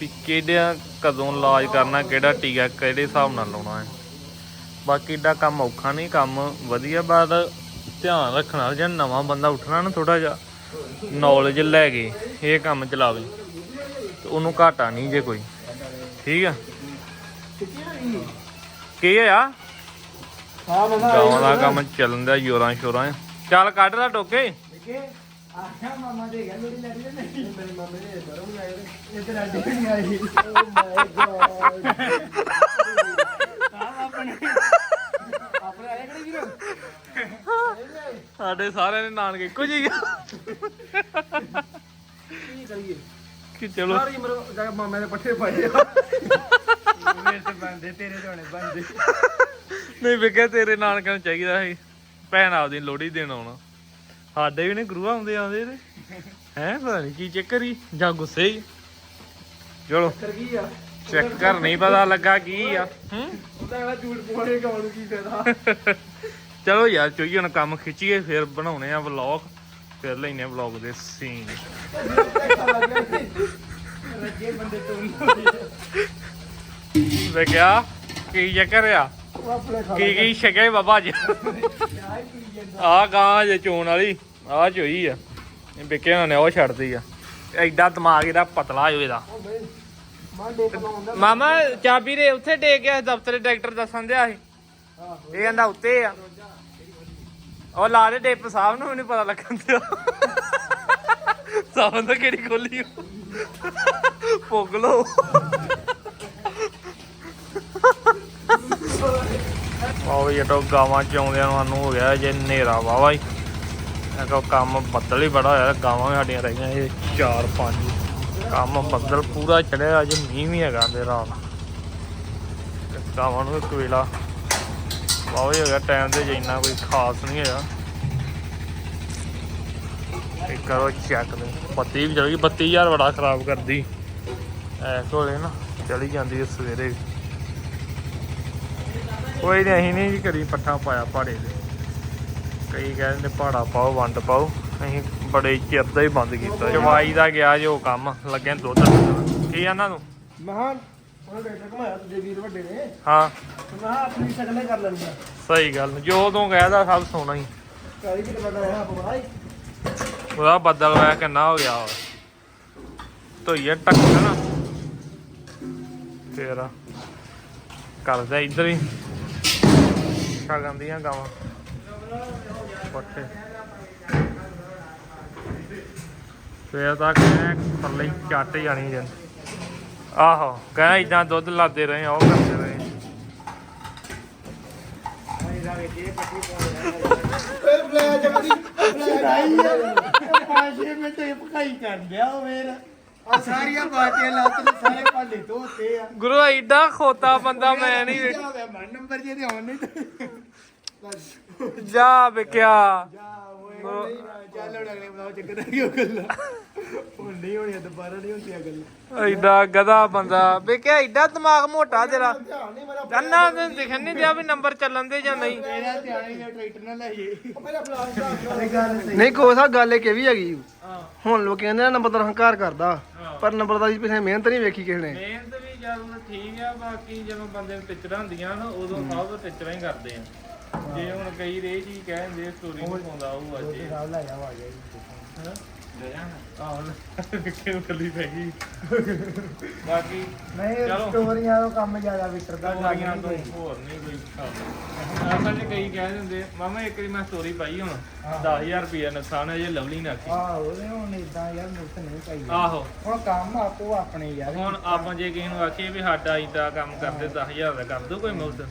ਵੀ ਕਿਹੜਾ ਕਦੋਂ ਇਲਾਜ ਕਰਨਾ, ਕਿਹੜਾ ਟੀਕਾ, ਕਿਹੜੇ ਹਿਸਾਬ ਨਾਲ ਲਾਉਣਾ ਹੈ। ਬਾਕੀ ਏਡਾ ਕੰਮ ਔਖਾ ਨਹੀਂ, ਕੰਮ ਵਧੀਆ ਬਾਤ ਧਿਆਨ ਰੱਖਣਾ ਜਾਂ ਨਵਾਂ ਬੰਦਾ ਉੱਠਣਾ ਨਾ ਥੋੜਾ ਜਿਹਾ ਨੌਲੇਜ ਲੈ ਕੇ ਇਹ ਕੰਮ ਚਲਾਵੇ। ਤੇ ਉਹਨੂੰ ਘਾਟਾ ਨਹੀਂ ਜੇ ਕੋਈ। ਠੀਕ ਆ? ਕੀ ਆ ਹਾਂ ਮਮਾ ਦਾ ਕੰਮ ਚੱਲਣ ਦਾ ਜੋਰਾਂ ਸ਼ੋਰਾਂ ਚੱਲ ਕੱਢ ਲੈ ਟੋਕੇ। ਦੇਖੇ? ਆਖਿਆ ਮਾਮਾ ਦੇ ਗੱਲ ਨਹੀਂ ਲੱਗੀ ਨਹੀਂ। ਮੇਰੇ ਮਾਮੇ ਨੇ ਬਰੋਂ ਨਹੀਂ ਆਏ। ਇੱਧਰ ਅੱਡੇ ਨਹੀਂ ਆਈ ਓ ਮਾਈ ਗॉड ਕਿਹੜੀ ਵੀਰ? ਸਾਡੇ ਸਾਰਿਆਂ ਦੇ ਨਾਨਕੇ ਇੱਕੋ ਜਿਹੇ ਆ। ਕੀ ਕਰੀਏ? ਕਿ ਚਲੋ। ਸਾਰੀ ਮਰ ਜਾ ਕੇ ਮਾਮੇ ਦੇ ਪੱਠੇ ਪਾਏ ਆ। ਮੇਰੇ ਤੇ ਬੰਦੇ ਤੇਰੇ ਝੋਣੇ ਬੰਦੇ ਨਹੀਂ ਵਿਕਿਆ ਤੇਰੇ ਨਾਨਕਿਆਂ ਨੂੰ ਚਾਹੀਦਾ ਸੀ। ਭੈਣ ਆਪਦੀ ਲੋੜੀ ਦੇਣ ਆਉਣਾ। ਸਾਡੇ ਵੀ ਨੇ ਗੁਰੂ ਆਉਂਦੇ ਆਉਂਦੇ ਨੇ ਹੈ ਪਤਾ ਨਹੀਂ ਕੀ ਚੱਕਰ ਹੀ ਜਾਂ ਗੁੱਸੇ ਹੀ ਚਲੋ ਕਰ ਗਈ ਆ? ਚੱਕਰ ਨਹੀਂ ਪਤਾ ਲੱਗਾ ਕੀ ਆ। ਹੂੰ? ਉਹਦਾ ਅਗਲਾ ਝੂਠ ਬੋਲੇ ਗਾਉਣ ਨੂੰ ਕੀ ਫਾਇਦਾ? ਚਲੋ ਯਾਰ ਚੋਈ ਹੁਣ ਕੰਮ ਖਿੱਚੀਏ ਫਿਰ ਬਣਾਉਣੇ ਆ ਵਲੌਗ ਫਿਰ ਲੈਨੇ ਵਲੌਗ ਦੇ ਸੀਨ ਰੱਜੇ ਬੰਦੇ ਤੋਂ ਕਿਆ ਕੀ ਚੱਕਰ ਆ? ਉਹ ਆਪਣੇ ਖਾ ਕੀ ਕੀ ਛਕੇ ਬਾਬਾ ਜੀ ਆ ਗਾਂ ਜੇ ਚੋਣ ਵਾਲੀ ਆ ਚੋਈ ਆ। ਇਹ ਵਿਕੇ ਹੋਣੇ ਉਹ ਛੱਡਦੀ ਆ। ਐਡਾ ਦਿਮਾਗ ਇਹਦਾ ਪਤਲਾ ਹੋ ਇਹਦਾ। ਮਾਂਡੇ ਪਕਾਉਂਦਾ ਮਾਮਾ ਚਾਬੀ ਦੇ ਉੱਥੇ ਡੇ ਗਿਆ ਦਫ਼ਤਰ ਡਾਇਰੈਕਟਰ ਦੱਸਣ ਦਿਆ ਸੀ। ਇਹ ਕਹਿੰਦਾ ਉੱਤੇ ਆ। ਉਹ ਲਾ ਦੇ ਡਿੱਪ ਸਾਹਿਬ ਨੂੰ ਮੈਨੂੰ ਪਤਾ ਲੱਗਣ ਦਿਆ ਸਾਹਮਣੇ ਤਾਂ ਕਿਹੜੀ ਖੋਲੀ ਪੁੱਗ ਲੋ ਆਓ ਇਹ ਗਾਵਾਂ ਚ ਆਉਂਦਿਆਂ ਨੂੰ ਸਾਨੂੰ ਹੋ ਗਿਆ ਜੇ ਹਨੇਰਾ ਵਾਵਾ ਹੀ। ਮੈਂ ਕਿਹਾ ਕੰਮ ਬੱਦਲ ਹੀ ਬੜਾ ਹੋਇਆ, ਗਾਵਾਂ ਵੀ ਸਾਡੀਆਂ ਰਹੀਆਂ ਇਹ 4 5 ਕੰਮ ਬੱਦਲ ਪੂਰਾ ਚੜਿਆ, ਅੱਜ ਮੀਂਹ ਵੀ ਹੈਗਾ ਦੇ ਰਾਤ। ਗਾਵਾਂ ਨੂੰ ਇੱਕ ਵੇਲਾ ਵਾਵਾ ਹੀ ਹੋ ਗਿਆ, ਟਾਈਮ ਤੇ ਜੇ ਇੰਨਾ ਕੋਈ ਖਾਸ ਨਹੀਂ ਹੋਇਆ। ਇਹ ਕਰੋ ਚੈੱਕ ਦੇ, ਬੱਤੀ ਵੀ ਚਲ ਗਈ 32000 ਬੜਾ ਖਰਾਬ ਕਰਦੀ। ਐ ਕੋਲੇ ਨਾ ਚਲੀ ਜਾਂਦੀ ਹੈ ਸਵੇਰੇ। ਵੀ। ਕੋਈ ਨਹੀਂ ਅਸੀਂ ਨਹੀਂ ਜੀ ਕਰੀ ਪੱਠਾ ਪਾਇਆ ਪਹਾੜੇ ਦੇ ਕਈ ਕਹਿੰਦੇ ਪਹਾੜਾ ਪਾਓ ਵੰਡ ਪਾਓ। ਅਸੀਂ ਬੜੇ ਚਿਰ ਦਾ ਹੀ ਬੰਦ ਕੀਤਾ। ਜਵਾਈ ਦਾ ਗਿਆ ਜੋ ਕੰਮ ਲੱਗਿਆ ਦੁੱਧ। ਕੀ ਘਮਾਇਆ ਵੀਰ ਵੱਡੇ ਨੇ। ਹਾਂ। ਮੈਂ ਕਿਹਾ ਆਪਣੀ ਸ਼ਕਲੇ ਕਰ ਲੈਣੀ ਆ। ਸਹੀ ਗੱਲ ਜੋ ਤੂੰ ਕਹਿਦਾ ਸਭ ਸੋਣਾ ਹੀ। ਕਾਲੀ ਕਿਤੇ ਹੈ ਆਪ ਭਾਈ ਉਹਦਾ ਬੱਦਲ ਹੋਇਆ ਕਿੰਨਾ ਹੋ ਗਿਆ ਵਾ। ਧੋਈਏ ਟੱਕਣ ਫੇਰ ਕਰਦਾ ਇੱਧਰ ਹੀ। ਸ਼ਗਨ ਦੀਆਂ ਗਾਵਾਂ। ਪੱਠੇ। ਫੇਰ ਤਾਂ ਕਹਿ ਪਰਲੇ ਚੱਟ ਜਾਣੀ ਜਨ ਆਹੋ ਕਹਿ ਇਦਾਂ ਦੁੱਧ ਲਾਦੇ ਰਹੇ ਉਹ ਕਰਦੇ ਰਹੇ। ਓਏ ਬਲੇ ਜਮਦੀ ਲੜਾਈ ਆ ਪਾਸ਼ੇ ਮੈਂ ਤੇ ਭਕਾਈ ਕਰ ਲਿਆ ਉਹ ਵੇਰ ਆ ਸਾਰੀਆਂ ਬਾਤੀਆਂ ਲੱਤ ਨੇ ਸਾਰੇ ਭਾਲੇ ਧੋਤੇ ਆ। ਗੁਰੂ ਐਡਾ ਖੋਤਾ ਬੰਦਾ ਮੈਂ ਨਹੀਂ ਵੇਖ- ਜਾ ਮਨ ਨੰਬਰ ਜੇ ਤੇ ਆਉਣ ਨਹੀਂ ਜਾ ਵਿਕਿਆ ਜਾ ਚੱਲ ਹੁਣ ਅਗਲੇ ਬਤਾਓ ਚੱਕਰ ਕੀ ਗੱਲ ਹੁਣ ਨਹੀਂ ਹੋਣੀ ਦੁਬਾਰਾ ਨਹੀਂ ਹੁੰਦੀਆਂ ਗੱਲਾਂ। ਐਡਾ ਗਧਾ ਬੰਦਾ ਵਿਕਿਆ ਐਡਾ ਦਿਮਾਗ ਮੋਟਾ ਤੇਰਾ? ਧਿਆਨ ਨਹੀਂ ਮੇਰਾ ਅੰਨਾ ਤੇ ਦਿਖਣ ਨਹੀਂ ਦਿਆ ਵੀ ਨੰਬਰ ਚੱਲਣ ਦੇ ਜਾਂ ਨਹੀਂ। ਮੇਰਾ ਧਿਆਨ ਹੀ ਟਰੈਕਟਰ ਨਾਲ ਲਾਈਏ। ਮੇਰਾ ਫਲਾਸ਼ ਦਾ ਗੱਲ ਸਹੀ। ਨਹੀਂ। ਕੋਸਾ ਗੱਲ ਇੱਕ ਇਹ ਵੀ ਹੈਗੀ। ਹੁਣ ਲੋਕ ਕਹਿੰਦੇ ਆ ਨੰਬਰ ਦਾ ਹੰਕਾਰ ਕਰਦਾ ਪਰ ਨੰਬਰ ਦਾ ਪਿਛੇ ਮਿਹਨਤ ਨਹੀਂ ਵੇਖੀ ਕਿਸੇ ਨੇ। ਮਿਹਨਤ ਵੀ ਜਦ ਠੀਕ ਆ ਬਾਕੀ ਜਦੋਂ ਬੰਦੇ ਨੂੰ ਟਿਚਰਾਂ ਹੁੰਦੀਆਂ ਨਾ ਉਦੋਂ ਸਭ ਟਿਚਰਾਂ ਹੀ ਕਰਦੇ ਆ। ਜੇ ਹੁਣ ਕਈ ਰੇ ਜੀ ਕਹਿੰਦੇ ਸਟੋਰੀ ਨਹੀਂ ਪਾਉਂਦਾ ਉਹ ਅੱਜ। ਰਾਵ ਲੈ ਜਾ ਆ ਆਹ ਕਿਉਂ ਕੱਲੀ ਪੈ ਗਈ। ਬਾਕੀ ਨਹੀਂ ਚਲੋ। ਸਟੋਰੀਆਂ ਦਾ ਕੰਮ ਜ਼ਿਆਦਾ ਵਿਕਰਦਾ ਸਟੋਰੀਆਂ ਤੋਂ ਹੋਰ ਨਹੀਂ ਕੋਈ ਕੰਮ। ਅਸਲ 'ਚ ਕਈ ਕਹਿ ਦਿੰਦੇ ਮਾਮਾ ਇੱਕ ਵਾਰੀ ਮੈਂ ਸਟੋਰੀ ਪਾਈ ਹੁਣ। 10000 ਰੁਪਏ ਨੁਕਸਾਨ ਹੈ ਜੇ ਲਵਲੀ ਨਾ ਆਖੀ। ਆਹ ਉਹਦੇ ਹੁਣ ਇਦਾਂ ਯਾਰ ਮੁਫਤ ਨਹੀਂ ਪਾਈ। ਆਹੋ। ਹੁਣ ਕੰਮ ਆਪੋ ਆਪਣੇ ਯਾਰ। ਹੁਣ ਆਪਾਂ ਜੇ ਕਿਸੇ ਨੂੰ ਆਖੀਏ ਵੀ ਸਾਡਾ ਇਦਾਂ ਕੰਮ ਕਰਦੇ 10000 ਦਾ ਕਰ ਦੋ ਕੋਈ ਮੁਫਤ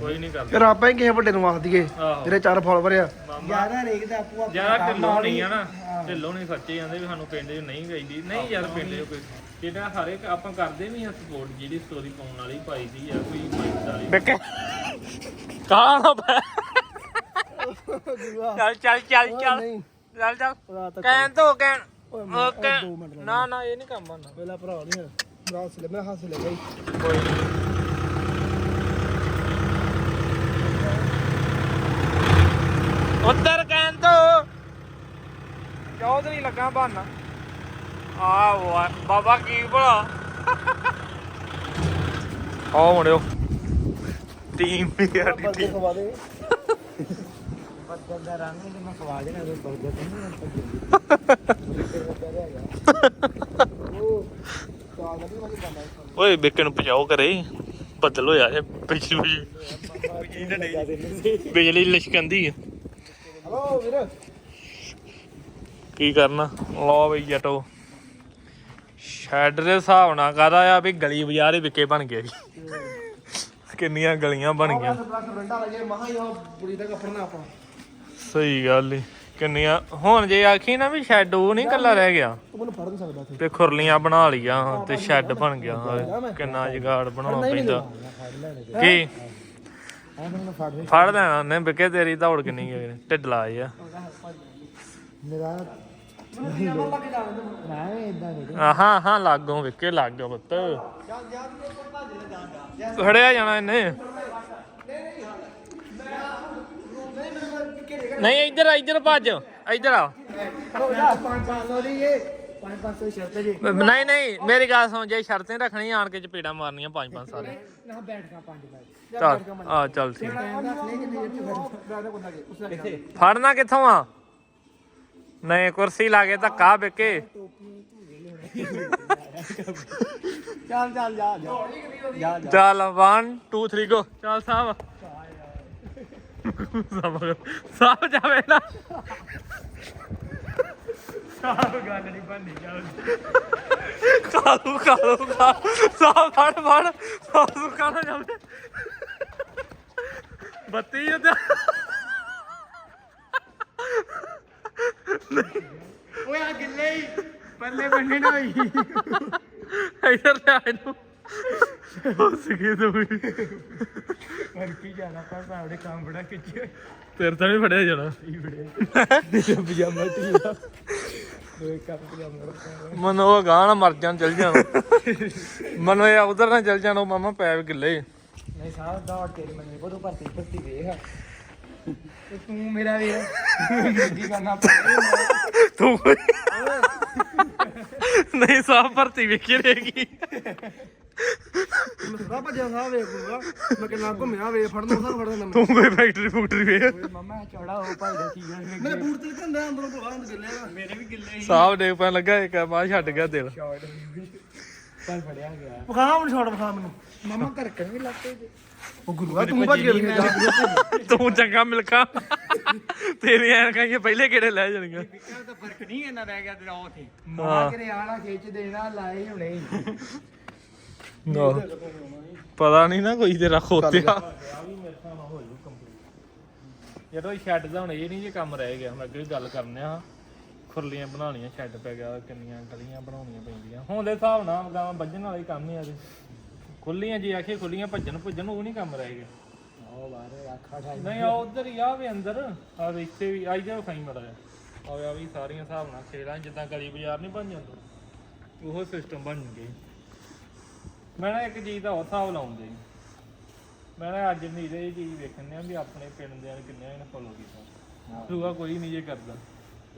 ਕੋਈ ਨਹੀਂ ਕਰਦਾ। ਫਿਰ ਆਪਾਂ ਹੀ ਕਿਸੇ ਵੱਡੇ ਨੂੰ ਆਖ ਦਈਏ ਆਹੋ। ਜਿਹੜੇ ਚਾਰ ਫਾਲੋਵਰ ਆ ਮਾਮਾ ਯਾਰਾ ਰੇਖਦਾ ਆਪੋ ਆਪਣਾ ਜ਼ਿਆਦਾ ਕੰਮ ਢਿੱਲੋਂ ਨਹੀਂ ਆ ਨਾ। ਢਿੱਲੋਂ ਨਹੀਂ ਸੱਚੇ ਜਾਂਦੇ ਵੀ ਸਾਨੂੰ ਪਿੰਡ 'ਚ ਨਹੀਂ ਗਈਦੀ। ਨਹੀਂ ਯਾਰ ਪਿੰਡ 'ਚ ਕੋਈ ਜਿਹੜਾ ਹਰ ਇੱਕ ਆਪਾਂ ਕਰਦੇ ਵੀ ਆ ਸਪੋਰਟ ਜਿਹੜੀ ਸਟੋਰੀ ਪਾਉਣ ਵਾਲੀ ਪਾਈ ਦੀ ਆ ਕੋਈ ਮਾਈਕ ਵਾਲੀ ਬਿੱਕੇ ਕਾਹਨਾ ਪੈ। ਚੱਲ ਚੱਲ ਚੱਲ ਚੱਲ। ਨਹੀਂ। ਚੱਲ ਚੱਲ ਰਾਤ ਕਹਿਣ ਤੋਂ ਕਹਿਣ। ਓਏ ਦੋ ਮਿੰਟ ਨਾ ਨਾ ਇਹ ਨਹੀਂ ਕੰਮ ਆਣਾ ਪਹਿਲਾ ਭਰਾ ਨਹੀਂ ਮੇਰਾ ਹੱਸ ਲੈ ਮੈਂ ਹੱਸ ਲੈ ਗਈ ਕੋਈ ਨੀ। ਉੱਧਰ ਕਹਿਣ ਤੋਂ ਚੌਧਰੀ ਲੱਗਾ ਬਹਾਨਾ ਆ ਵਾ ਬਾਬਾ ਕੀ ਭਲਾ? ਆਓ ਮੁੰਡਿਓ। ਟੀਮ ਵੀ ਟੀਮ ਖਵਾ ਦੇ ਬੱਗੇ ਦਾ ਰੰਗ ਤੇ ਮੈਂ ਖਵਾ ਦੇਣਾ ਉਹ ਬੱਗੇ ਤੇ ਨਹੀਂ ਉਹ ਸਵਾਦ ਨਹੀਂ ਵਾਲੀ ਬੰਦਾ ਓਏ ਬਿੱਕੇ ਨੂੰ ਪਜਾਓ ਕਰੇ ਬੱਦਲ ਹੋਇਆ ਜੇ ਬਿਜਲੀ ਬਿਜਲੀ ਲਿਸ਼ਕੰਦੀ ਆ। ਹਲੋ ਵੀਰ। ਕੀ ਕਰਨਾ? ਲਓ ਬਈ ਜਟੋ। ਸ਼ੈਡ ਦੇ ਹਿਸਾਬ ਨਾਲ ਕਹਦਾ ਆ ਵੀ ਗਲੀ ਬਾਜ਼ਾਰ ਹੀ ਵਿਕੇ ਬਣ ਗਿਆ ਜੀ। ਕਿੰਨੀਆਂ ਗਲੀਆਂ ਬਣ ਗਈਆਂ। ਸਹੀ ਗੱਲ ਈ। ਕਿੰਨੀਆਂ ਹੁਣ ਜੇ ਆਖੀ ਨਾ ਵੀ ਸ਼ੈੱਡ ਉਹ ਨਹੀਂ ਕੱਲਾ ਰਹਿ ਗਿਆ। ਤੂੰ ਖੁਰਲੀਆਂ ਬਣਾ ਲਈਆਂ ਤੇ ਸ਼ੈੱਡ ਬਣ ਗਿਆ ਕਿੰਨਾ ਜਗਾੜ ਬਣਾਉਣਾ ਪੈਂਦਾ। ਕੀ? ਫੜ ਲੈਣਾ ਉਹਨੇ ਬਿਕੇ ਤੇਰੀ ਦੌੜ ਕਿੰਨੀ ਹੈ ਢਿੱਡ ਲਾਏ ਆ। ਮੇਰਾ ਆਹਾਂ ਹਾਂ ਲਾਗੋਂ ਵਿਕੇ ਲਾਗੋਂ ਪੁੱਤ। ਖੜਿਆ ਜਾਣਾ ਇਹਨੇ। ਨਹੀਂ ਇੱਧਰ ਆ, ਇੱਧਰ ਭੱਜ। ਇੱਧਰ ਆ। ਨਹੀਂ ਨਹੀਂ ਮੇਰੀ ਗੱਲ ਸੁਣ ਜੇ ਸ਼ਰਤਾਂ ਰੱਖਣੀ ਆਣ ਕੇ ਚਪੇੜਾ ਮਾਰਨੀਆਂ ਪੰਜ ਪੰਜ ਸਾਰੇ ਨਾ ਬੈਠ ਗਾ ਪੰਜ ਪੰਜ ਚੱਲ ਆ ਚੱਲ ਠੀਕ। ਫੜਨਾ ਕਿੱਥੋਂ ਆ? ਨਹੀਂ ਕੁਰਸੀ ਲਾ ਕੇ ਧੱਕਾ ਬਿਕੇ ਚੱਲ ਚੱਲ ਜਾ ਜਾ ਚੱਲ 1 2 3 ਗੋ ਚੱਲ ਸਾਹਿਬ ਸਾਹਿਬ ਸਾਹਿਬ ਜਾਵੇ ਨਾ ਸਾਹਿਬ ਗੱਲ ਨਹੀਂ ਬੰਨੀ ਚੱਲ ਕਾਲੂ ਕਾਲੂ ਸਾਹਿਬ ਫੜ ਫੜ ਸਾਹਿਬ ਕਾਲੂ ਜਾਵੇ ਬੱਤੀ ਉਹਦਾ ਓਏ ਆ ਗਿੱਲੇ ਹੀ। ਪੱਲੇ ਬੰਨੇ ਨਾ ਹੋਈ। ਇੱਧਰ ਲੈ ਇਹਨੂੰ। ਹੱਸ ਕੇ ਤੂੰ ਵੀ। ਪਰ ਕੀ ਜਾਣਾ ਪਰ ਸਾਹਮਣੇ ਕੰਮ ਬੜਾ ਖਿੱਚਿਆ ਤੇਰੇ ਤਾਂ ਨਹੀਂ ਫੜਿਆ ਜਾਣਾ। ਪਜਾਮਾ ਢੀਲਾ ਓਏ ਕੰਮ ਪਜਾਮਾ ਮਨ ਉਹ ਗਾਣਾ ਮਰ ਜਾਣ ਚਲ ਜਾਣ ਮਨ ਇਹ ਉਧਰ ਨਾ ਚਲ ਜਾਣ ਉਹ ਮਾਮਾ ਪੈਰ ਗਿੱਲੇ। ਨਹੀਂ ਸਾਹ ਦੌੜ ਤੇਰੀ ਮੰਨੀ ਕੋ ਤੂੰ ਭਰਤੀ ਭਰਤੀ ਵੇਖ। ਤੇ ਤੂੰ ਮੇਰਾ ਵੇਖ ਕੀ ਕਰਨਾ ਤੂੰ ਨਹੀਂ ਸਾਫ਼ ਭਰਤੀ ਵੇਖੀ ਰਹੇਗੀ। ਸਦਾ ਭੱਜਿਆ ਸਾਹ ਵੇਖ ਲੂਗਾ ਮੈਂ ਕਿੰਨਾ ਘੁੰਮਿਆ ਵੇ ਫੜਨ ਨੂੰ ਸਾਨੂੰ ਫੜਦਾ ਮੈਂ ਤੂੰ ਕੋਈ ਫੈਕਟਰੀ ਫੂਕਟਰੀ ਵੇਖ। ਮਮਾ ਚੌੜਾ ਹੋ ਭਾਈ ਦਾ ਕੀ ਗੱਲ ਮੇਰੇ ਬੂਟ ਤੇ ਕੰਦਾ ਅੰਦਰੋਂ ਭੋਲਾ ਅੰਦਰ ਗਿੱਲੇ ਮੇਰੇ ਵੀ ਗਿੱਲੇ ਸਾਫ਼ ਡੇ ਪੈਣ ਲੱਗਾ ਇੱਕ ਬਾਅਦ ਛੱਡ ਗਿਆ ਦਿਲ। ਸ਼ਾਰਟ ਪਰ ਫੜਿਆ ਗਿਆ। ਵਿਖਾ ਮੈਨੂੰ ਛੋੜ ਵਿਖਾ ਮੈਨੂੰ। ਮਮਾ ਘਰ ਕਰਨ ਵੀ ਲੱਗ ਪਏ ਉਹ ਗੁਰੂਆ ਤੂੰ ਭੱਜ ਜਾ ਤੂੰ ਚੰਗਾ ਮਿਲਖਾ। ਤੇਰੀ ਐਨਕਾਂ ਇਹ ਪਹਿਲੇ ਕਿਹੜੇ ਲੈ ਜਾਣੀਆਂ ਕਿਹਾ ਤਾਂ ਫ਼ਰਕ ਨਹੀਂ ਇਹਨਾਂ ਰਹਿ ਗਿਆ ਤੇ ਉੱਥੇ। ਮਾਂ ਕਰੇ ਆਲਾ ਖਿੱਚ ਦੇਣਾ ਲਾਏ ਹੁਣੇ। ਹੀ ਆਹ, ਪਤਾ ਨਹੀਂ ਨਾ ਕੋਈ ਤੇਰਾ ਖੋਤਿਆ। ਜਦੋਂ ਸ਼ੈੱਡ ਦਾ ਹੁਣ ਇਹ ਨਹੀਂ ਜੇ ਕੰਮ ਰਹਿ ਗਿਆ ਮੈਂ ਅੱਗੇ ਗੱਲ ਕਰਨੇ ਆ। ਖੁਰਲੀਆਂ ਬਣਾਉਣੀਆਂ ਸ਼ੈੱਡ ਪੈ ਗਿਆ ਕਿੰਨੀਆਂ ਗਲੀਆਂ ਬਣਾਉਣੀਆਂ ਪੈਂਦੀਆਂ। ਹੁਣ ਦੇ ਹਿਸਾਬ ਨਾਲ ਗਾਵਾਂ ਵੱਜਣ ਵਾਲਾ ਕੰਮ ਹੀ ਆ ਜੀ। ਖੁੱਲੀਆਂ ਜੀ ਆਖੇ ਖੁੱਲੀਆਂ ਭੱਜਣ ਭੁੱਜਣ ਉਹ ਨਹੀਂ ਕੰਮ ਰਹਿ ਗਿਆ ਆਖਾ ਠਾਈ ਨਹੀਂ ਆ ਉਧਰ ਹੀ ਆ ਵੀ ਅੰਦਰ। ਆ ਇੱਥੇ ਵੀ ਆਈ ਜਾ ਖਾਈ ਮੜਾ ਆ ਆ ਵੀ ਸਾਰੀਆਂ ਹਿਸਾਬ ਨਾਲ ਖੇਲਾਂ ਜਿੱਦਾਂ ਗਲੀ ਬਾਜ਼ਾਰ ਨਹੀਂ ਬਣ ਜਾਂਦਾ। ਉਹ ਸਿਸਟਮ ਬਣ ਗਏ ਮੈਂ ਨਾ ਇੱਕ ਚੀਜ਼ ਦਾ ਹੋਰ ਹਿਸਾਬ ਲਾਉਂਦੇ ਮੈਂ ਨਾ ਅੱਜ ਨਹੀਂ ਇਹ ਚੀਜ਼ ਵੇਖਣ ਆ ਵੀ ਆਪਣੇ ਪਿੰਡ ਦੇ ਕਿੰਨੇ ਨੇ ਫੋਲੋ ਕੀਤਾ। ਦੂਆ ਕੋਈ ਨਹੀਂ ਜੇ ਕਰਦਾ।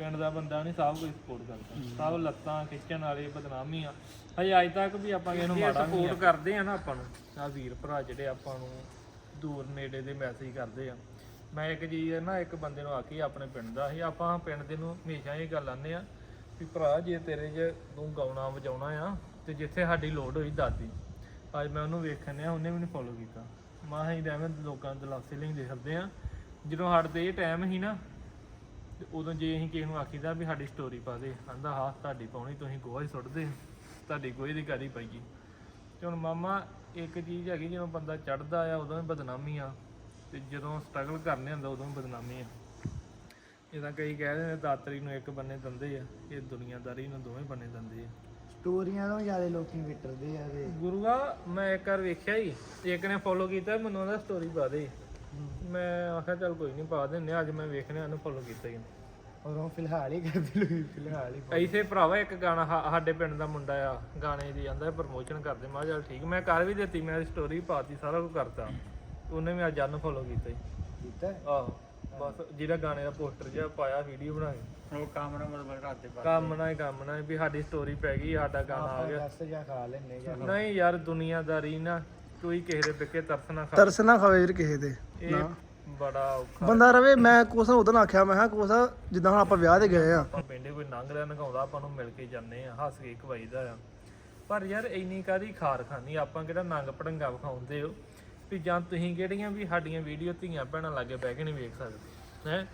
ਪਿੰਡ ਦਾ ਬੰਦਾ ਨਹੀਂ ਸਭ ਕੋਈ ਸਪੋਰਟ ਕਰਦਾ। ਸਭ ਲੱਤਾਂ ਖਿੱਚਣ ਵਾਲੇ ਬਦਨਾਮੀ ਆ ਹਜੇ ਅੱਜ ਤੱਕ ਵੀ ਆਪਾਂ ਕਿਸੇ ਨੂੰ ਮਾੜਾ ਸਪੋਰਟ ਕਰਦੇ ਆ ਨਾ ਆਪਾਂ ਨੂੰ। ਆ ਵੀਰ ਭਰਾ ਜਿਹੜੇ ਆਪਾਂ ਨੂੰ ਦੂਰ ਨੇੜੇ ਦੇ ਮੈਸੇਜ ਕਰਦੇ ਆ। ਮੈਂ ਇੱਕ ਚੀਜ਼ ਨਾ ਇੱਕ ਬੰਦੇ ਨੂੰ ਆਖੀ ਆਪਣੇ ਪਿੰਡ ਦਾ ਸੀ ਆਪਾਂ ਪਿੰਡ ਦੇ ਨੂੰ ਹਮੇਸ਼ਾ ਇਹ ਗੱਲ ਆਉਂਦੇ ਆ ਵੀ ਭਰਾ ਜੇ ਤੇਰੇ 'ਚ ਤੂੰ ਗਾਉਣਾ ਵਜਾਉਣਾ ਆ ਤੇ ਜਿੱਥੇ ਸਾਡੀ ਲੋੜ ਹੋਈ ਦਾਦੀ। ਅੱਜ ਮੈਂ ਉਹਨੂੰ ਵੇਖਣ ਆ ਉਹਨੇ ਮੈਨੂੰ ਫੋਲੋ ਕੀਤਾ। ਮਾਂ ਹੀ ਐਵੇਂ ਲੋਕਾਂ ਦੇ ਲਾਸੇ ਲੈਂਦੇ ਫਿਰਦੇ ਆ। ਜਦੋਂ ਸਾਡੇ ਤੇ ਇਹ ਟਾਈਮ ਸੀ ਨਾ ਤੇ ਉਦੋਂ ਜੇ ਅਸੀਂ ਕਿਸੇ ਨੂੰ ਆਖੀਦਾ ਵੀ ਸਾਡੀ ਸਟੋਰੀ ਪਾ ਦੇ ਕਹਿੰਦਾ ਹਾਂ ਤੁਹਾਡੀ ਪਾਉਣੀ ਤੁਸੀਂ ਗੋਹਾ ਹੀ ਸੁੱਟਦੇ ਤੁਹਾਡੀ ਗੋਹੇ ਦੀ ਕਾਦੀ ਪਈਗੀ ਤੇ ਹੁਣ ਮਾਮਾ ਇੱਕ ਚੀਜ਼ ਹੈਗੀ ਜਦੋਂ ਬੰਦਾ ਚੜਦਾ ਆ ਉਦੋਂ ਹੀ ਬਦਨਾਮੀ ਆ। ਤੇ ਜਦੋਂ ਸਟਰਗਲ ਕਰਨੇ ਹੁੰਦਾ ਉਦੋਂ ਹੀ ਬਦਨਾਮੀ ਆ। ਜਿੱਦਾਂ ਕਈ ਕਹਿੰਦੇ ਨੇ ਦਾਤਰੀ ਨੂੰ ਇੱਕ ਬੰਨੇ ਦੰਦੇ ਆ ਇਹ ਦੁਨੀਆਦਾਰੀ ਨੂੰ ਦੋਵੇਂ ਬੰਨੇ ਦੰਦੇ ਆ। ਸਟੋਰੀਆਂ ਤੋਂ ਜ਼ਿਆਦਾ ਲੋਕੀ ਵਿਟਰਦੇ ਆ ਤੇ ਗੁਰੂਆ ਮੈਂ ਇੱਕ ਵਾਰ ਵੇਖਿਆ ਹੀ ਇੱਕ ਨੇ ਫੋਲੋ ਕੀਤਾ ਮੈਨੂੰ ਉਹਦਾ ਸਟੋਰੀ ਪਾ ਦੇ। ਮੈਂ ਆਖਿਆ ਚੱਲ ਕੋਈ ਨਹੀਂ ਪਾ ਦਿੰਨੇ ਅੱਜ ਮੈਂ ਵੇਖਣਿਆ ਉਹਨੂੰ ਫੋਲੋ ਕੀਤਾ ਹੀ ਉਦੋਂ ਫਿਲਹਾਲ ਹੀ ਕਰਦੇ ਲੋਕੀ ਫਿਲਹਾਲ ਹੀ ਐਸੇ ਭਰਾਵਾ ਇੱਕ ਗਾਣਾ ਸਾ- ਸਾਡੇ ਪਿੰਡ ਦਾ ਮੁੰਡਾ ਆ ਗਾਣੇ ਦੀ ਆਂਦਾ ਪ੍ਰਮੋਸ਼ਨ ਕਰਦੇ ਮੈਂ ਕਿਹਾ ਚੱਲ ਠੀਕ ਮੈਂ ਕਰ ਵੀ ਦਿੱਤੀ ਮੈਂ ਸਟੋਰੀ ਪਾਤੀ ਸਾਰਾ ਕੁਝ ਕਰਤਾ। ਉਹਨੇ ਵੀ ਅੱਜ ਨੂੰ ਫੋਲੋ ਕੀਤਾ ਹੀ। ਕੀਤਾ ਆਹੋ ਬਸ ਜਿਹੜਾ ਗਾਣੇ ਦਾ ਪੋਸਟਰ ਜਿਹਾ ਪਾਇਆ ਵੀਡੀਓ ਬਣਾ ਕੇ ਉਹ ਕਾਮਰਾ ਮਤਲਬ ਰਾਤੇ ਕੰਮ ਨਾ ਹੀ ਕੰਮ ਨਾ ਹੀ ਵੀ ਸਾਡੀ ਸਟੋਰੀ ਪੈ ਗਈ ਸਾਡਾ ਗਾਣਾ ਆ ਗਿਆ। ਦਸ ਜਾਂ ਖਾ ਲੈਨੇ ਜਾਂ ਨਹੀਂ ਯਾਰ ਦੁਨੀਆਦਾਰੀ ਨਾ। ਕੋਈ ਕਿਸੇ ਦੇ ਪਿੱਛੇ ਤਰਸ ਨਾ ਖਾ ਤਰਸ ਨਾ ਖਾਵੇ ਵੀਰ ਕਿਸੇ ਦੇ ਇਹ ਬੜਾ ਔਖਾ। ਬੰਦਾ ਰਵੇ ਮੈਂ ਕੋਸਾ ਉਦੋਂ ਆਖਿਆ ਮੈਂ ਹਾਂ ਕੋਸਾ ਜਿੱਦਾਂ ਹੁਣ ਆਪਾਂ ਵਿਆਹ ਤੇ ਗਏ ਆ। ਆਪਾਂ ਪਿੰਡੇ ਕੋਈ ਲੰਘ ਰਿਹਾ ਨਗਾਉਂਦਾ ਆਪਾਂ ਨੂੰ ਮਿਲ ਕੇ ਜਾਂਦੇ ਆ ਹੱਸ ਕੇ ਖਵਾਈਦਾ ਆ। ਪਰ ਯਾਰ ਇੰਨੀ ਕਾਦੀ ਖਾਰ ਖਾਨੀ ਆਪਾਂ ਕਿਹੜਾ ਨੰਗ ਪੜੰਗਾ ਵਿਖਾਉਂਦੇ ਹੋ? ਵੀ ਜਾਂ ਤੁਸੀਂ ਕਿਹੜੀਆਂ ਵੀ ਸਾਡੀਆਂ ਵੀਡੀਓ ਧੀਆਂ ਭੈਣਾਂ ਲਾਗੇ ਬਹਿ ਕੇ ਨਹੀਂ ਵੇਖ ਸਕਦੇ ਹੈ?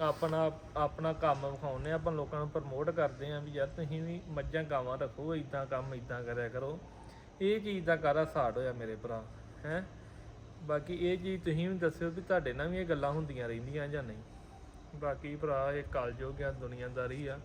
ਆਪਣਾ ਆਪਣਾ ਕੰਮ ਵਿਖਾਉਂਦੇ ਆਪਾਂ ਲੋਕਾਂ ਨੂੰ ਪ੍ਰਮੋਟ ਕਰਦੇ ਆ ਵੀ ਯਾਰ ਤੁਸੀਂ ਵੀ ਮੱਝਾਂ ਗਾਵਾਂ ਰੱਖੋ ਇਦਾਂ ਕੰਮ ਇਦਾਂ ਕਰਿਆ ਕਰੋ। ਇਹ ਚੀਜ਼ ਦਾ ਕਾਰਾ ਸਾੜ ਹੋਇਆ ਮੇਰੇ ਭਰਾ ਹੈ? ਬਾਕੀ ਇਹ ਚੀਜ਼ ਤੁਸੀਂ ਵੀ ਦੱਸਿਓ ਵੀ ਤੁਹਾਡੇ ਨਾਲ ਵੀ ਇਹ ਗੱਲਾਂ ਹੁੰਦੀਆਂ ਰਹਿੰਦੀਆਂ ਜਾਂ ਨਹੀਂ। ਬਾਕੀ ਭਰਾ ਇਹ ਕਲਯੁਗ ਆ ਦੁਨੀਆਦਾਰੀ ਆ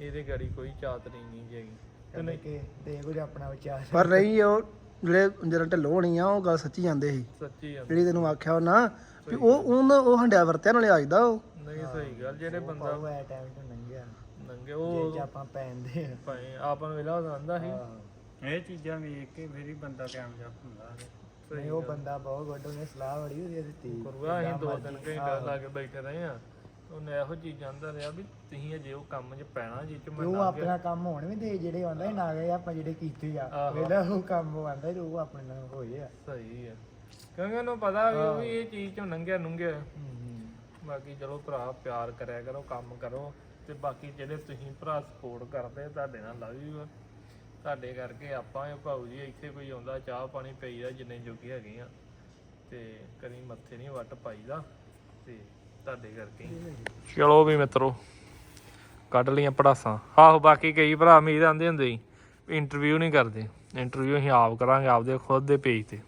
ਇਹਦੇ ਗਾੜੀ ਕੋਈ ਚਾਤ ਨਹੀਂ ਨਹੀਂ ਹੈਗੀ। ਤੇ ਕਹਿੰਦੇ ਨਹੀਂ ਕਿ ਦੇ ਕੁਝ ਆਪਣਾ ਵਿਚਾਰ ਪਰ ਨਹੀਂ ਉਹ ਜਿਹੜੇ ਜਿਹੜਾ ਢਿੱਲੋਂ ਹੋਣੀ ਆ ਉਹ ਗੱਲ ਸੱਚੀ ਜਾਂਦੇ ਸੀ। ਸੱਚੀ ਆ ਜਿਹੜੀ ਤੈਨੂੰ ਆਖਿਆ ਉਹ ਨਾ ਵੀ ਉਹ ਉਹਨਾਂ ਉਹ ਹੰਡਿਆ ਵਰਤਿਆ ਨਾਲੇ ਆਜਦਾ ਉਹ। ਨਹੀਂ ਸਹੀ ਗੱਲ ਜਿਹੜੇ ਬੰਦਾ ਉਹ ਐ ਟਾਈਮ ਤੋਂ ਲੰਘਿਆ ਨੰਗੇ ਜੇ ਉਹ ਚ ਆਪਾਂ ਪੈਂਦੇ ਆ। ਆਪਾਂ ਨੂੰ ਵੇਲਾ ਆਂਦਾ ਸੀ। ਇਹ ਚੀਜ਼ਾਂ ਵੇਖ ਕੇ ਮੇਰੀ ਬੰਦਾ ਕਾਮਯਾਬ ਹੁੰਦਾ ਹੈ ਨਹੀਂ ਉਹ ਬੰਦਾ ਬਹੁਤ ਗੁੱਡ ਉਹਨੇ ਸਲਾਹ ਬੜੀ ਵਧੀਆ ਦਿੱਤੀ। ਗੁਰੂਆ ਅਸੀਂ ਦੋ ਤਿੰਨ ਘੰਟੇ ਲਾ ਕੇ ਬੈਠੇ ਰਹੇ ਆ ਉਹਨੇ ਇਹੋ ਚੀਜ਼ ਜਾਂਦਾ ਰਿਹਾ ਵੀ ਤੁਸੀਂ ਅਜੇ ਉਹ ਕੰਮ 'ਚ ਪੈਣਾ ਜਿਹ 'ਚ ਮੈਂ ਉਹ ਆਪਣਾ ਕੰਮ ਹੋਣ ਵੀ ਦੇ ਜਿਹੜੇ ਆਉਂਦਾ ਨਾ ਗਏ ਆਪਾਂ ਜਿਹੜੇ ਕੀਤੇ ਆ। ਵੇਲਾ ਉਹ ਕੰਮ ਆਉਂਦਾ ਉਹ ਆਪਣੇ ਨਾਲ ਹੋਏ ਆ। ਸਹੀ ਆ। ਕਿਉਂਕਿ ਉਹਨੂੰ ਪਤਾ ਵੀ ਉਹ ਵੀ ਇਹ ਚੀਜ਼ 'ਚੋਂ ਲੰਘਿਆ ਨੁੰਘਿਆ ਹੂੰ ਬਾਕੀ ਚਲੋ ਭਰਾ ਪਿਆਰ ਕਰਿਆ ਕਰੋ ਕੰਮ ਕਰੋ। ਤੇ ਬਾਕੀ ਜਿਹੜੇ ਤੁਸੀਂ ਭਰਾ ਸਪੋਰਟ ਕਰਦੇ ਤੁਹਾਡੇ ਨਾਲ ਲਵ ਯੂ ਤੁਹਾਡੇ ਕਰਕੇ ਆਪਾਂ ਇਹ ਭਾਊ ਜੀ ਇੱਥੇ ਕੋਈ ਆਉਂਦਾ ਚਾਹ ਪਾਣੀ ਪਈਦਾ ਜਿੰਨੇ ਜੋਗੇ ਹੈਗੇ ਆ। ਤੇ ਕਦੀ ਮੱਥੇ ਨਹੀਂ ਵੱਟ ਪਾਈਦਾ ਤੇ ਤੁਹਾਡੇ ਕਰਕੇ ਹੀ। ਚਲੋ ਵੀ ਮਿੱਤਰੋ ਕੱਢ ਲਈਆਂ ਪੜਾਸਾਂ। ਆਹੋ ਬਾਕੀ ਕਈ ਭਰਾ ਉਮੀਦ ਆਂਦੇ ਹੁੰਦੇ ਸੀ ਇੰਟਰਵਿਊ ਨਹੀਂ ਕਰਦੇ। ਇੰਟਰਵਿਊ ਅਸੀਂ ਆਪ ਕਰਾਂਗੇ ਆਪਦੇ ਖੁਦ ਦੇ ਪੇਜ ਤੇ।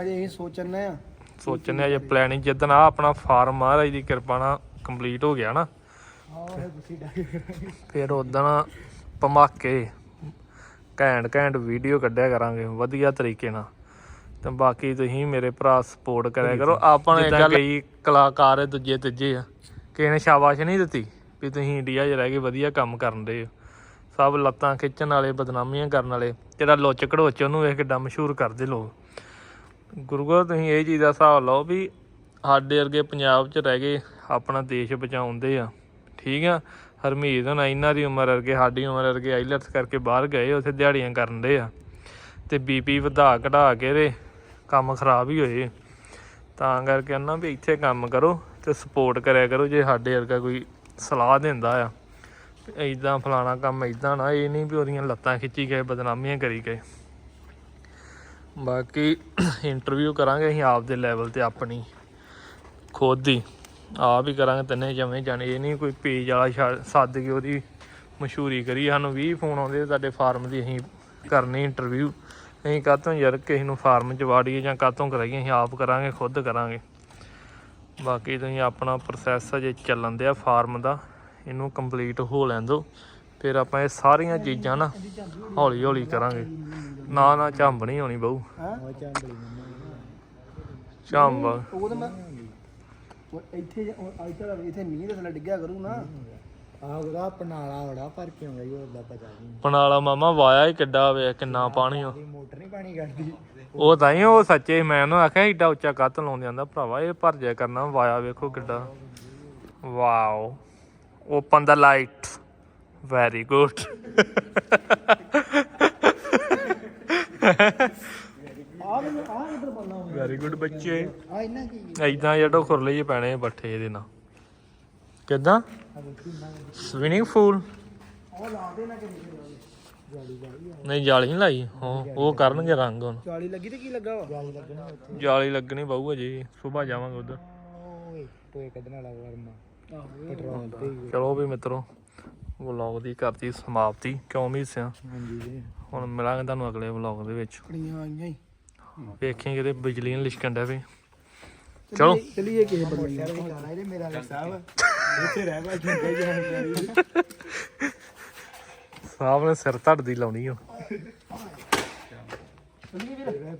ਅਜੇ ਅਸੀਂ ਸੋਚਣੇ ਆ। ਸੋਚਨੇ ਅਜੇ ਪਲੈਨਿੰਗ ਜਿੱਦਣ ਆ ਆਪਣਾ ਫਾਰਮ ਮਹਾਰਾਜ ਦੀ ਕਿਰਪਾ ਨਾਲ ਕੰਪਲੀਟ ਹੋ ਗਿਆ ਨਾ। ਆਹ ਇਹ ਫਿਰ ਉਦਣ ਪਮਾਕੇ ਘੈਂਟ ਘੈਂਟ ਵੀਡੀਓ ਕੱਢਿਆ ਕਰਾਂਗੇ ਵਧੀਆ ਤਰੀਕੇ ਨਾਲ। ਤੇ ਬਾਕੀ ਤੁਸੀਂ ਮੇਰੇ ਭਰਾ ਸਪੋਰਟ ਕਰਿਆ ਕਰੋ। ਆਪਾਂ ਨੇ ਚੱਲ ਕਈ ਕਲਾਕਾਰ ਹੈ ਦੂਜੇ ਤੀਜੇ ਆ ਕਿਸੇ ਨੇ ਸ਼ਾਬਾਸ਼ ਨਹੀਂ ਦਿੱਤੀ ਵੀ ਤੁਸੀਂ ਇੰਡੀਆ 'ਚ ਰਹਿ ਕੇ ਵਧੀਆ ਕੰਮ ਕਰਨ ਦੇ ਹੋ। ਸਭ ਲੱਤਾਂ ਖਿੱਚਣ ਵਾਲੇ ਬਦਨਾਮੀਆਂ ਕਰਨ ਵਾਲੇ ਜਿਹੜਾ ਲੁੱਚ ਘੜੋਚ ਉਹਨੂੰ ਵੇਖ ਕਿੱਡਾ ਮਸ਼ਹੂਰ ਕਰਦੇ ਲੋਕ। ਗੁਰੂ ਗੋ ਤੁਸੀਂ ਇਹ ਚੀਜ਼ ਦਾ ਹਿਸਾਬ ਲਓ ਵੀ ਸਾਡੇ ਵਰਗੇ ਪੰਜਾਬ 'ਚ ਰਹਿ ਕੇ ਆਪਣਾ ਦੇਸ਼ ਬਚਾਉਂਦੇ ਆ। ਠੀਕ ਆ? ਹਰਮੀਤ ਹੁਣ, ਇਹਨਾਂ ਦੀ ਉਮਰ ਵਰਗੇ, ਸਾਡੀ ਉਮਰ ਵਰਗੇ ਆਈਲੈਟਸ ਕਰਕੇ ਬਾਹਰ ਗਏ, ਉੱਥੇ ਦਿਹਾੜੀਆਂ ਕਰਨ ਦੇ ਆ। ਤੇ ਬੀਪੀ ਵਧਾ ਘਟਾ ਕੇ ਦੇ ਕੰਮ ਖਰਾਬ ਹੀ ਹੋਏ। ਤਾਂ ਕਰਕੇ ਨਾ ਵੀ ਇੱਥੇ ਕੰਮ ਕਰੋ ਤੇ ਸਪੋਰਟ ਕਰਿਆ ਕਰੋ, ਜੇ ਸਾਡੇ ਵਰਗਾ ਕੋਈ ਸਲਾਹ ਦਿੰਦਾ ਆ। ਇਦਾਂ ਫਲਾਣਾ ਕੰਮ ਇਦਾਂ ਨਾ, ਇਹ ਨਹੀਂ ਵੀ ਉਹਦੀਆਂ ਲੱਤਾਂ ਖਿੱਚੀ ਗਏ, ਬਦਨਾਮੀਆਂ ਕਰੀ ਗਏ। ਬਾਕੀ ਇੰਟਰਵਿਊ ਕਰਾਂਗੇ ਅਸੀਂ ਆਪ ਦੇ ਲੈਵਲ ਤੇ ਆਪਣੀ, ਖੁਦ ਦੀ। ਆਪ ਹੀ ਕਰਾਂਗੇ ਤਿੰਨੇ ਜਵੇਂ ਜਾਣੇ ਇਹ ਨਹੀਂ ਕੋਈ ਪੇਜ ਵਾਲਾ ਸੱਦ ਕੇ ਉਹਦੀ ਮਸ਼ਹੂਰੀ ਕਰੀ ਸਾਨੂੰ 20 ਫੋਨ ਆਉਂਦੇ ਤੁਹਾਡੇ ਫਾਰਮ ਦੀ ਅਸੀਂ ਕਰਨੀ ਇੰਟਰਵਿਊ ਅਸੀਂ ਕਾਹਤੋਂ ਯਾਰ ਕਿਸੇ ਨੂੰ ਫਾਰਮ 'ਚ ਵਾੜੀਏ ਜਾਂ ਕਾਹਤੋਂ ਕਰਾਈਏ ਅਸੀਂ ਆਪ ਕਰਾਂਗੇ ਖੁਦ ਕਰਾਂਗੇ। ਬਾਕੀ ਤੁਸੀਂ ਆਪਣਾ ਪ੍ਰੋਸੈਸ ਅਜੇ ਚੱਲਣ ਦਿਆ ਫਾਰਮ ਦਾ ਇਹਨੂੰ ਕੰਪਲੀਟ ਹੋ ਲੈਣ ਦਿਓ ਫਿਰ ਆਪਾਂ ਇਹ ਸਾਰੀਆਂ ਚੀਜ਼ਾਂ ਨਾ ਹੌਲੀ ਹੌਲੀ ਕਰਾਂਗੇ। ਨਾ ਨਾ ਝੰਬ ਨਹੀਂ ਹੋਣੀ ਬਹੂ। ਝੰਬ ਉਹ ਇੱਥੇ ਜ- ਉਹ ਇੱਥੇ ਮੀਂਹ ਦੇ ਥੱਲੇ ਡਿੱਗਿਆ ਕਰੂ ਨਾ। ਆਹ ਉਹਦਾ ਪਨਾਲਾ ਬੜਾ ਭਰ ਕੇ ਆਉਂਦਾ ਜੀ ਉਹਦਾ ਪਤਾ ਨਹੀਂ। ਪਨਾਲਾ ਮਾਮਾ ਵਾਇਆ ਹੀ ਕਿੱਡਾ ਵੇ ਕਿੰਨਾ ਪਾਣੀ ਉਹ ਦੀ ਮੋਟਰ ਨਹੀਂ ਪਾਣੀ ਕੱਢਦੀ। ਉਹ ਤਾਂ ਹੀ ਉਹ ਸੱਚੇ ਮੈਂ ਉਹਨੂੰ ਆਖਿਆ ਏਡਾ ਉੱਚਾ ਕੱਤ ਲਾਉਂਦੇ ਆਂਦਾ ਭਰਾਵਾ ਇਹ ਭਰ ਜਾਇਆ ਕਰਨਾ ਵਾਇਆ ਵੇਖੋ ਕਿੱਡਾ। ਵਾਓ ਓਪਨ ਦਾ ਲਾਈਟ ਵੈਰੀ ਗੁੱਡ ਆ ਮੈਨੂੰ ਆ ਕਿੱਧਰ ਬੰਨਾ ਵੈਰੀ ਗੁੱਡ ਬੱਚੇ। ਆ ਇਹਨਾਂ ਕੀ? ਐਦਾਂ ਜੜੋ ਖੁਰਲੇ ਜਿਹੇ ਪੈਣੇ ਬੱਠੇ ਇਹਦੇ ਨਾਲ। ਕਿੱਦਾਂ? ਸਵਿਮਿੰਗ ਪੂਲ ਉਹ ਲਾ ਦੇ ਨਾ ਕਿੰਨੀ ਨਹੀਂ ਜਾਲੀ ਨਹੀਂ ਲਾਈ। ਹਾਂ ਉਹ ਕਰਨਗੇ ਰੰਗ ਹੁਣ। ਚਾਲੀ ਲੱਗੀ ਤੇ ਕੀ ਲੱਗਾ ਵਾ? ਜਾਲੀ ਲੱਗਣੀ ਉੱਥੇ। ਜਾਲੀ ਲੱਗਣੀ ਬਾਊ ਅਜੇ। ਸਵੇਰ ਜਾਵਾਂਗੇ ਉਧਰ। ਓਏ ਟੋਏ ਕੱਢਣ ਵਾਲਾ ਵਰਮਾ। ਪੈਟਰੋਲ ਤੇ ਹੀ। ਚਲੋ ਵੀ ਮਿੱਤਰੋ ਵਲੌਗ ਦੀ ਕਰਤੀ ਸਮਾਪਤੀ। ਕਿਉਂ ਵੀ ਸਿਆ ਹਾਂਜੀ। ਜੀ ਹੁਣ ਮਿਲਾਂਗੇ ਤੁਹਾਨੂੰ ਅਗਲੇ ਵਲੌਗ ਦੇ ਵਿੱਚ। ਕੜੀਆਂ ਆਈਆਂ ਹੀ। ਵੇਖੀ ਕਿਤੇ ਬਿਜਲੀ ਨਾਲ ਲਿਸ਼ਕਣ ਡਿਆ ਵੇ। ਚਲੋ। ਚਲੀਏ ਕਿਸੇ ਬੰਦੇ ਸਰ ਵੀ ਗਾਣਾ ਇਹਦੇ ਮੇਰਾ ਸਾਹਿਬ ਇੱਥੇ ਰਹਿ ਬੈ ਠੰਡੇ ਜਾਣਕਾਰੀ ਸਾਹਬ ਨੇ ਸਿਰ ਧੜਦੀ ਲਾਉਣੀ ਓ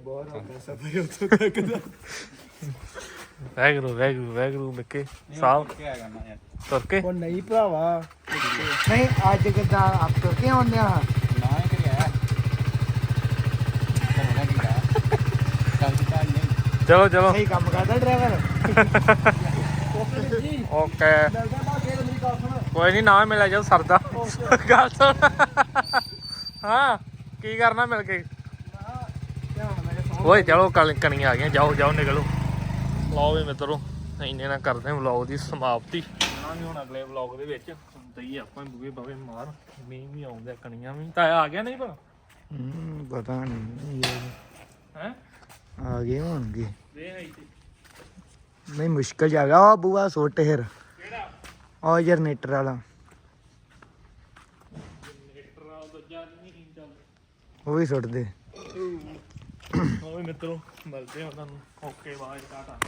ਬਹੁਤ ਔਖਾ ਸਫਰ ਉੱਥੋਂ ਤੱਕ ਦਾ। ਵੈਗਰੂ ਵੈਗਰੂ ਵੈਗਰੂ ਮਿੱਕੇ ਸਾਹਬ ਕੀ ਆ ਕਰਨਾ ਯਾਰ। ਤੁਰ ਕੇ। ਉਹ ਨਹੀਂ ਭਰਾਵਾ। ਨਹੀਂ ਅੱਜ ਕਿਦਾਂ ਆਪ ਤੁਰ ਕੇ ਆਉਂਦੇ ਆ ਨਾ ਹੀ ਕਰਿਆ ਕਰਨਾ ਕੀ ਆ ਕੰਮ ਤਾਂ ਨਹੀਂ ਚਲੋ ਚਲੋ। ਸਹੀ ਕੰਮ ਕਰਦਾ ਡਰਾਈਵਰ। ਓਕੇ। ਕੋਈ ਨਹੀਂ ਨਾ ਮਿਲਿਆ ਜਾ ਸਰਦਾ। ਗੱਲ ਸੁਣ। ਹਾਂ ਕੀ ਕਰਨਾ ਮਿਲ ਕੇ? ਨਾਲ ਓਏ ਚਲੋ ਕਲ ਕਣੀਆਂ ਆ ਗਈਆਂ। ਜਾਓ ਜਾਓ ਨਿਕਲੋ। ਲਓ ਵੀ ਮਿੱਤਰੋ ਇੰਨੇ ਨਾ ਕਰਦੇ ਹਾਂ ਵਲੌਗ ਦੀ ਸਮਾਪਤੀ। ਆਵਾਂਗੇ ਹੁਣ ਅਗਲੇ ਵਲੌਗ ਦੇ ਵਿੱਚ। ਦਈ ਆਪਾਂ ਬੂਏ ਬਵੇ ਮਾਰ ਮੀਂਹ ਵੀ ਆਉਂਦੇ ਕਣੀਆਂ ਵੀ। ਤਾਂ ਆ ਗਿਆ ਨਹੀਂ ਪਰ ਹੂੰ ਪਤਾ ਨਹੀਂ ਹੈ? ਆ ਗਏ ਹੋਣਗੇ ਨਹੀਂ ਮੁਸ਼ਕਲ ਜਗਾ ਉਹ ਬੂਆ ਸੁੱਟ ਹਿਰ ਕਿਹੜਾ? ਉਹ ਜਨਰੇਟਰ ਵਾਲਾ। ਆ ਉਹ ਵੀ ਸੁੱਟ ਦੇ। ਉਹ ਵੀ ਮਿੱਤਰੋ ਮਿਲਦੇ ਹਾਂ ਤੁਹਾਨੂੰ। Okay bye tata.